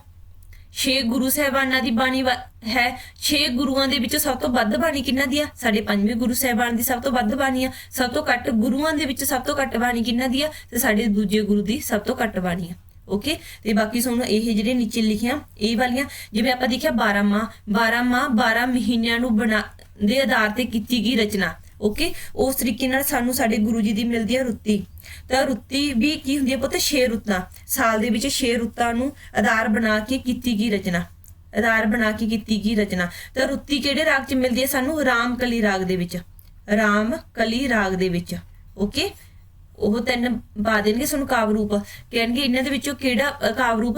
ਛੇ ਗੁਰੂ ਸਾਹਿਬਾਨਾਂ ਦੀ ਬਾਣੀ ਵਾ- ਹੈ। ਛੇ ਗੁਰੂਆਂ ਦੇ ਵਿੱਚ ਸਭ ਤੋਂ ਵੱਧ ਬਾਣੀ ਕਿਹਨਾਂ ਦੀ ਆ? ਸਾਡੇ ਪੰਜਵੇਂ ਗੁਰੂ ਸਾਹਿਬਾਨ ਦੀ ਸਭ ਤੋਂ ਵੱਧ ਬਾਣੀ ਆ। ਸਭ ਤੋਂ ਘੱਟ ਗੁਰੂਆਂ ਦੇ ਵਿੱਚ ਸਭ ਤੋਂ ਘੱਟ ਬਾਣੀ ਕਿਹਨਾਂ ਦੀ ਆ? ਤੇ ਸਾਡੇ ਦੂਜੇ ਗੁਰੂ ਦੀ ਸਭ ਤੋਂ ਘੱਟ ਬਾਣੀ ਆ। ਓਕੇ ਤੇ ਬਾਕੀ ਤੁਹਾਨੂੰ ਇਹ ਜਿਹੜੇ ਨੀਚੇ ਲਿਖਿਆ, ਇਹ ਵਾਲੀਆਂ, ਜਿਵੇਂ ਆਪਾਂ ਦੇਖਿਆ 12 ਮਾਹ 12 ਮਾਹ 12 ਮਹੀਨਿਆਂ ਨੂੰ ਬਣਾ ਦੇ ਆਧਾਰ ਤੇ ਕੀਤੀ ਗਈ ਰਚਨਾ। ਓਕੇ ਉਸ ਤਰੀਕੇ ਨਾਲ ਸਾਨੂੰ ਸਾਡੇ ਗੁਰੂ ਜੀ ਦੀ ਮਿਲਦੀ ਹੈ ਰੁੱਤੀ। ਤਾਂ ਰੁੱਤੀ ਵੀ ਕੀ ਹੁੰਦੀ ਹੈ ਪੁੱਤ? ਛੇ ਰੁੱਤਾਂ। ਸਾਲ ਦੇ ਵਿੱਚ 6 ਰੁੱਤਾਂ ਨੂੰ ਆਧਾਰ ਬਣਾ ਕੇ ਕੀਤੀ ਗਈ ਰਚਨਾ। ਆਧਾਰ ਬਣਾ ਕੇ ਕੀਤੀ ਗਈ ਰਚਨਾ। ਤਾਂ ਰੁੱਤੀ ਕਿਹੜੇ ਰਾਗ 'ਚ ਮਿਲਦੀ ਹੈ ਸਾਨੂੰ? ਰਾਮ ਕਲੀ ਰਾਗ ਦੇ ਵਿੱਚ। ਰਾਮ ਕਲੀ ਰਾਗ ਦੇ ਵਿੱਚ। ਓਕੇ ਉਹ ਤਿੰਨ ਪਾ ਦੇਣਗੇ ਸਾਨੂੰ ਕਾਵ ਕਹਿਣਗੇ ਇਹਨਾਂ ਦੇ ਵਿੱਚੋਂ ਕਿਹੜਾ ਅ,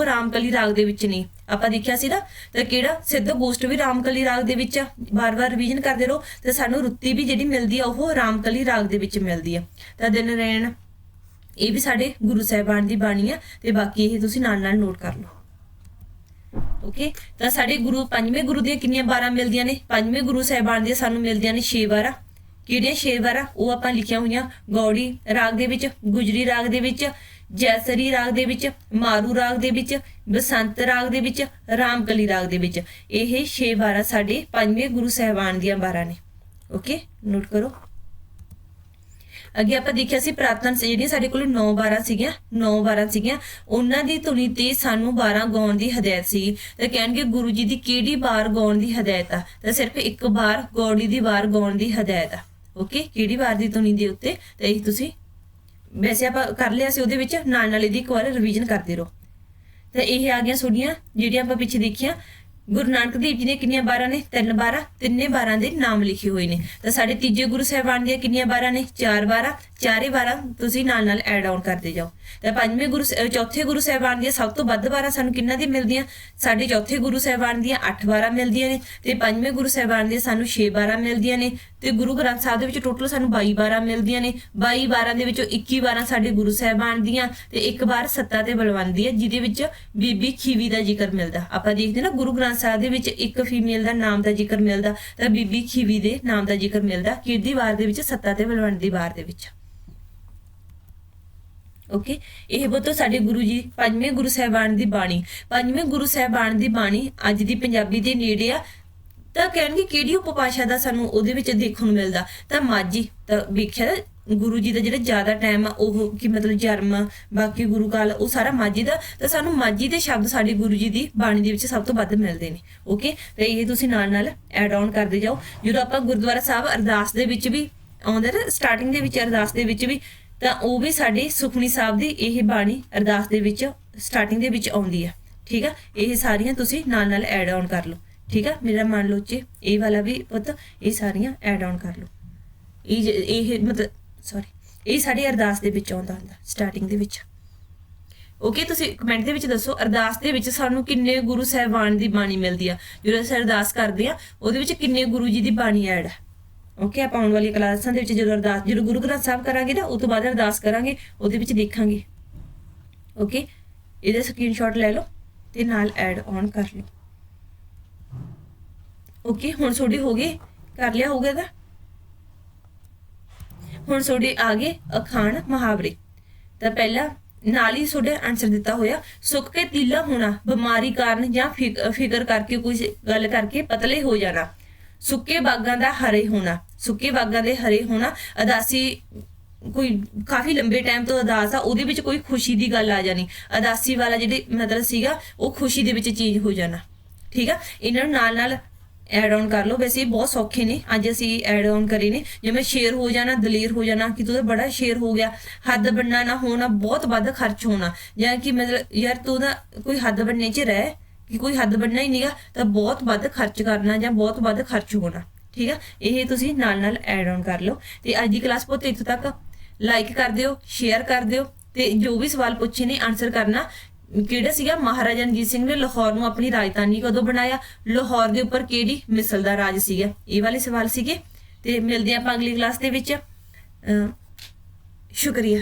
ਰਾਮਕਲੀ ਰਾਗ ਦੇ ਵਿੱਚ ਨਹੀਂ ਆਪਾਂ ਦੇਖਿਆ ਸੀ ਨਾ ਤਾਂ ਕਿਹੜਾ? ਸਿੱਧ ਗੋਸ਼ਟ ਵੀ ਰਾਮਕਲੀ ਰਾਗ ਦੇ ਵਿੱਚ ਆ। ਬਾਰ-ਬਾਰ ਰਿਵੀਜ਼ਨ ਕਰਦੇ ਰਹੋ ਤੇ ਸਾਨੂੰ ਰੁੱਤੀ ਵੀ ਜਿਹੜੀ ਮਿਲਦੀ ਆ ਉਹ ਰਾਮਕਲੀ ਰਾਗ ਦੇ ਵਿੱਚ ਮਿਲਦੀ ਆ। ਤਾਂ ਦਿਨ ਰਹਿਣ ਇਹ ਵੀ ਸਾਡੇ ਗੁਰੂ ਸਾਹਿਬਾਨ ਦੀ ਬਾਣੀ ਆ ਤੇ ਬਾਕੀ ਇਹ ਤੁਸੀਂ ਨਾਲ ਨਾਲ ਨੋਟ ਕਰ ਲਓ। ਓਕੇ ਤਾਂ ਸਾਡੇ ਗੁਰੂ ਪੰਜਵੇਂ ਗੁਰੂ ਦੀਆਂ ਕਿੰਨੀਆਂ 12 ਮਿਲਦੀਆਂ ਨੇ? ਪੰਜਵੇਂ ਗੁਰੂ ਸਾਹਿਬਾਨ ਦੀਆਂ ਸਾਨੂੰ ਮਿਲਦੀਆਂ ਨੇ 6 12 ਕਿਹੜੀਆਂ 6 12 ਉਹ ਆਪਾਂ ਲਿਖੀਆਂ ਹੋਈਆਂ। ਗੌੜੀ ਰਾਗ ਦੇ ਵਿੱਚ, ਗੁਜਰੀ ਰਾਗ ਦੇ ਵਿੱਚ, ਜੈਸਰੀ ਰਾਗ ਦੇ ਵਿੱਚ, ਮਾਰੂ ਰਾਗ ਦੇ ਵਿੱਚ, ਬਸੰਤ ਰਾਗ ਦੇ ਵਿੱਚ, ਰਾਮਕਲੀ ਰਾਗ ਦੇ ਵਿੱਚ। ਇਹ 6 12 ਸਾਡੇ ਪੰਜਵੇਂ ਗੁਰੂ ਸਾਹਿਬਾਨ ਦੀਆਂ 12 ਨੇ। ਓਕੇ ਨੋਟ ਕਰੋ। ਅੱਗੇ ਆਪਾਂ ਦੇਖਿਆ ਸੀ ਪ੍ਰਾਰਥਨਾ ਜਿਹੜੀਆਂ ਸਾਡੇ ਕੋਲ 9 12 ਸੀਗੀਆਂ 9 12 ਸੀਗੀਆਂ, ਉਹਨਾਂ ਦੀ ਧੁਨੀ ਤੇ ਸਾਨੂੰ 12 ਗਾਉਣ ਦੀ ਹਦਾਇਤ ਸੀ ਤੇ ਕਹਿਣਗੇ ਗੁਰੂ ਜੀ ਦੀ ਕਿਹੜੀ ਬਾਰ ਗਾਉਣ ਦੀ ਹਦਾਇਤ ਆ? ਤਾਂ ਸਿਰਫ ਇੱਕ ਬਾਰ ਗੌੜੀ ਦੀ ਵਾਰ ਗਾਉਣ ਦੀ ਹਦਾਇਤ ਆ। ਓਕੇ ਕਿਹੜੀ ਵਾਰ ਦੀ ਧੁਨੀ ਦੇ ਉੱਤੇ ਤੇ ਇਹ ਤੁਸੀਂ ਵੈਸੇ ਆਪਾਂ ਕਰ ਲਿਆ ਸੀ ਉਹਦੇ ਵਿੱਚ, ਨਾਲ ਨਾਲ ਇਹਦੀ ਇੱਕ ਵਾਰ ਰਿਵੀਜ਼ਨ ਕਰਦੇ ਰਹੋ। ਤਾਂ ਇਹ ਆ ਗਈਆਂ ਤੁਹਾਡੀਆਂ, ਜਿਹੜੀਆਂ ਆਪਾਂ ਪਿੱਛੇ ਦੇਖੀਆਂ। ਗੁਰੂ ਨਾਨਕ ਦੇਵ ਜੀ ਨੇ ਕਿੰਨੀਆਂ 12 ਨੇ? ਤਿੰਨ 12 ਤਿੰਨੇ 12 ਦੇ ਨਾਮ ਲਿਖੇ ਹੋਏ ਨੇ। ਤਾਂ ਸਾਡੇ ਤੀਜੇ ਗੁਰੂ ਸਾਹਿਬਾਨ ਦੀਆਂ ਕਿੰਨੀਆਂ 12 ਨੇ? ਚਾਰ 12 ਚਾਰੇ 12 ਤੁਸੀਂ ਨਾਲ ਨਾਲ ਐਡ ਆਨ ਕਰਦੇ ਜਾਓ। ਤਾਂ ਪੰਜਵੇਂ ਗੁਰੂ ਸ- ਚੌਥੇ ਗੁਰੂ ਸਾਹਿਬਾਨ ਦੀਆਂ ਸਭ ਤੋਂ ਵੱਧ 12 ਸਾਨੂੰ ਕਿੰਨਾਂ ਦੀ ਮਿਲਦੀਆਂ? ਸਾਡੇ ਚੌਥੇ ਗੁਰੂ ਸਾਹਿਬਾਨ ਦੀਆਂ 8 12 ਮਿਲਦੀਆਂ ਨੇ। ਤੇ ਪੰਜਵੇਂ ਗੁਰੂ ਸਾਹਿਬਾਨ ਦੀਆਂ ਸਾਨੂੰ 6 12 ਮਿਲਦੀਆਂ ਨੇ। ਤੇ ਗੁਰੂ ਗ੍ਰੰਥ ਸਾਹਿਬ ਦੇ ਵਿੱਚ ਟੋਟਲ ਸਾਨੂੰ 22 12 ਮਿਲਦੀਆਂ ਨੇ। 22 12 ਦੇ ਵਿੱਚੋਂ 21 12 ਸਾਡੇ ਗੁਰੂ ਸਾਹਿਬਾਨ ਦੀਆਂ ਤੇ ਇੱਕ ਵਾਰ ਸੱਤਾ ਤੇ ਬਲਵੰਤ ਦੀ ਹੈ, ਜਿਹਦੇ ਵਿੱਚ ਬੀਬੀ ਖੀਵੀ ਦਾ ਜ਼ਿਕਰ ਮਿਲਦਾ। ਆਪਾਂ ਦੇਖਦੇ ਨਾ, ਗੁਰੂ ਗ੍ਰੰਥ ਸਾਹਿਬ ਦੇ ਵਿੱਚ ਇੱਕ ਫੀਮੇਲ ਦਾ ਨਾਮ ਦਾ ਜ਼ਿਕਰ ਮਿਲਦਾ, ਤਾਂ ਬੀਬੀ ਖੀਵੀ ਦੇ ਨਾਮ ਦਾ ਜ਼ਿਕਰ ਮਿਲਦਾ ਕਿਰਦੀ ਵਾਰ ਦੇ ਵਿੱਚ? ਸੱਤਾ ਤੇ ਬਲਵੰਤ ਦੀ ਵਾਰ ਦੇ ਵਿੱਚ। ਓਕੇ ਇਹ ਬਤੋ ਸਾਡੇ ਗੁਰੂ ਜੀ, ਪੰਜਵੇਂ ਗੁਰੂ ਸਾਹਿਬਾਨ ਦੀ ਬਾਣੀ। ਪੰਜਵੇਂ ਗੁਰੂ ਸਾਹਿਬਾਨ ਦੀ ਬਾਣੀ ਅੱਜ ਦੀ ਪੰਜਾਬੀ ਦੇ ਨੇੜੇ ਆ ਤਾਂ ਕਹਿਣਗੇ ਕਿਹੜੀ ਉਪਭਾਸ਼ਾ ਦਾ ਸਾਨੂੰ ਉਹਦੇ ਵਿੱਚ ਦੇਖਣ ਨੂੰ ਮਿਲਦਾ। ਤਾਂ ਮਾਝੀ, ਤਾਂ ਵੇਖਿਆ ਗੁਰੂ ਜੀ ਦਾ ਜਿਹੜਾ ਜ਼ਿਆਦਾ ਟਾਈਮ ਆ, ਉਹ ਕਿ ਮਤਲਬ ਜਰਮ ਬਾਕੀ ਗੁਰੂ ਕਾਲ ਉਹ ਸਾਰਾ ਮਾਝੀ ਦਾ। ਤਾਂ ਸਾਨੂੰ ਮਾਝੀ ਦੇ ਸ਼ਬਦ ਸਾਡੇ ਗੁਰੂ ਜੀ ਦੀ ਬਾਣੀ ਦੇ ਵਿੱਚ ਸਭ ਤੋਂ ਵੱਧ ਮਿਲਦੇ ਨੇ। ਓਕੇ ਤੇ ਇਹ ਤੁਸੀਂ ਨਾਲ ਨਾਲ ਐਡ ਆਨ ਕਰਦੇ ਜਾਓ। ਜਦੋਂ ਆਪਾਂ ਗੁਰਦੁਆਰਾ ਸਾਹਿਬ ਅਰਦਾਸ ਦੇ ਵਿੱਚ ਵੀ ਆਉਂਦੇ ਨਾ ਸਟਾਰਟਿੰਗ ਦੇ ਵਿੱਚ, ਅਰਦਾਸ ਦੇ ਵਿੱਚ ਵੀ, ਤਾਂ ਉਹ ਵੀ ਸਾਡੇ ਸੁਖਮਨੀ ਸਾਹਿਬ ਦੀ ਇਹ ਬਾਣੀ ਅਰਦਾਸ ਦੇ ਵਿੱਚ ਸਟਾਰਟਿੰਗ ਦੇ ਵਿੱਚ ਆਉਂਦੀ ਆ। ਠੀਕ ਆ? ਇਹ ਸਾਰੀਆਂ ਤੁਸੀਂ ਨਾਲ ਨਾਲ ਐਡ ਆਨ ਕਰ ਲਓ। ਠੀਕ ਆ? ਮੇਰਾ ਮੰਨ ਲਓ ਚ ਇਹ ਵਾਲਾ ਵੀ ਪੁੱਤ, ਇਹ ਸਾਰੀਆਂ ਐਡ ਆਨ ਕਰ ਲਓ। ਇਹ ਜ- ਇਹ ਮਤਲਬ ਸੌਰੀ ਇਹ ਸਾਡੀ ਅਰਦਾਸ ਦੇ ਵਿੱਚ ਆਉਂਦਾ ਹੁੰਦਾ ਸਟਾਰਟਿੰਗ ਦੇ ਵਿੱਚ। ਓਕੇ ਤੁਸੀਂ ਕਮੈਂਟ ਦੇ ਵਿੱਚ ਦੱਸੋ, ਅਰਦਾਸ ਦੇ ਵਿੱਚ ਸਾਨੂੰ ਕਿੰਨੇ ਗੁਰੂ ਸਾਹਿਬਾਨ ਦੀ ਬਾਣੀ ਮਿਲਦੀ ਆ? ਜਦੋਂ ਅਸੀਂ ਅਰਦਾਸ ਕਰਦੇ ਆ, ਉਹਦੇ ਵਿੱਚ ਕਿੰਨੇ ਗੁਰੂ ਜੀ ਦੀ ਬਾਣੀ ਐਡ ਹੈ ਓਕੇ ਆਪਾਂ ਆਉਣ ਵਾਲੀ ਕਲਾਸਾਂ ਦੇ ਵਿੱਚ ਜਦੋਂ ਅਰਦਾਸ, ਜਦੋਂ ਗੁਰੂ ਗ੍ਰੰਥ ਸਾਹਿਬ ਕਰਾਂਗੇ ਨਾ ਉਸ ਤੋਂ ਬਾਅਦ ਅਰਦਾਸ ਕਰਾਂਗੇ, ਉਹਦੇ ਵਿੱਚ ਦੇਖਾਂਗੇ। ਓਕੇ ਇਹਦਾ ਸਕਰੀਨਸ਼ਾਟ ਲੈ ਲਓ ਤੇ ਨਾਲ ਐਡ ਆਨ ਕਰ ਲਓ। ਓਕੇ, ਹੁਣ ਤੁਹਾਡੇ ਹੋ ਗਏ? ਕਰ ਲਿਆ ਹੋਊਗਾ ਤਾਂ ਹੁਣ ਤੁਹਾਡੇ ਆ ਗਏ ਅਖਾਣ ਮੁਹਾਵਰੇ। ਤਾਂ ਪਹਿਲਾ ਨਾਲ ਹੀ ਤੁਹਾਡੇ ਆਨਸਰ ਦਿੱਤਾ ਹੋਇਆ, ਸੁੱਕ ਕੇ ਤੀਲਾ ਹੋਣਾ, ਬਿਮਾਰੀ ਕਾਰਨ ਜਾਂ ਫਿਕਰ ਕਰਕੇ ਕੋਈ ਗੱਲ ਕਰਕੇ ਪਤਲੇ ਹੋ ਜਾਣਾ। ਸੁੱਕੇ ਬਾਗਾਂ ਦਾ ਹਰੇ ਹੋਣਾ, ਸੁੱਕੇ ਬਾਗਾਂ ਦੇ ਹਰੇ ਹੋਣਾ, ਅਦਾਸੀ ਕੋਈ ਕਾਫੀ ਲੰਬੇ ਟਾਈਮ ਤੋਂ ਅਦਾਸ ਆ, ਉਹਦੇ ਵਿੱਚ ਕੋਈ ਖੁਸ਼ੀ ਦੀ ਗੱਲ ਆ ਜਾਣੀ। ਅਦਾਸੀ ਵਾਲਾ ਜਿਹੜੀ ਮਤਲਬ ਸੀਗਾ, ਉਹ ਖੁਸ਼ੀ ਦੇ ਵਿੱਚ ਚੇਂਜ ਹੋ ਜਾਣਾ। ਠੀਕ ਆ? ਇਹਨਾਂ ਨੂੰ ਨਾਲ ਨਾਲ ਐਡ ਆਨ ਕਰ ਲਓ। ਵੈਸੇ ਇਹ ਬਹੁਤ ਸੌਖੇ ਨੇ। ਅੱਜ ਅਸੀਂ ਐਡ ਆਨ ਕਰੇ ਨੇ। ਜਿਵੇਂ ਸ਼ੇਰ ਹੋ ਜਾਣਾ ਦਲੇਰ ਹੋ ਜਾਣਾ, ਕਿ ਤੂੰ ਤਾਂ ਬੜਾ ਸ਼ੇਰ ਹੋ ਗਿਆ, ਹੱਦ ਬੰਨਾ ਨਾ ਹੋਣਾ, ਬਹੁਤ ਵੱਧ ਖਰਚ ਹੋਣਾ। ਜਾਂ ਕਿ ਮਤਲਬ, ਯਾਰ ਤੂੰ ਦਾ ਕੋਈ ਹੱਦ ਬੰਨੇ 'ਚ ਰਹਿ, ਕਿ ਕੋਈ ਹੱਦ ਬੰਨਾ ਹੀ ਨਹੀਂਗਾ ਤਾਂ ਬਹੁਤ ਵੱਧ ਖਰਚ ਕਰਨਾ ਜਾਂ ਬਹੁਤ ਵੱਧ ਖਰਚ ਹੋਣਾ। ਠੀਕ ਆ? ਇਹ ਤੁਸੀਂ ਨਾਲ ਨਾਲ ਐਡ ਆਨ ਕਰ ਲਓ। ਤੇ ਅੱਜ ਦੀ ਕਲਾਸ ਬਹੁਤ ਇੱਥੋਂ ਤੱਕ। ਲਾਈਕ ਕਰ ਦਿਓ ਸ਼ੇਅਰ ਕਰ ਦਿਓ, ਤੇ ਜੋ ਵੀ ਸਵਾਲ ਪੁੱਛੇ ਨੇ ਆਨਸਰ ਕਰਨਾ। ਕਿਹੜਾ ਸੀਗਾ? ਮਹਾਰਾਜਾ ਰਣਜੀਤ ਸਿੰਘ ਨੇ ਲਾਹੌਰ ਨੂੰ ਆਪਣੀ ਰਾਜਧਾਨੀ ਕਦੋਂ ਬਣਾਇਆ? ਲਾਹੌਰ ਦੇ ਉੱਪਰ ਕਿਹੜੀ ਮਿਸਲ ਦਾ ਰਾਜ ਸੀਗਾ? ਇਹ ਵਾਲੇ ਸਵਾਲ ਸੀਗੇ। ਤੇ ਮਿਲਦੇ ਆਪਾਂ ਅਗਲੀ ਕਲਾਸ ਦੇ ਵਿੱਚ। ਅਹ ਸ਼ੁਕਰੀਆ।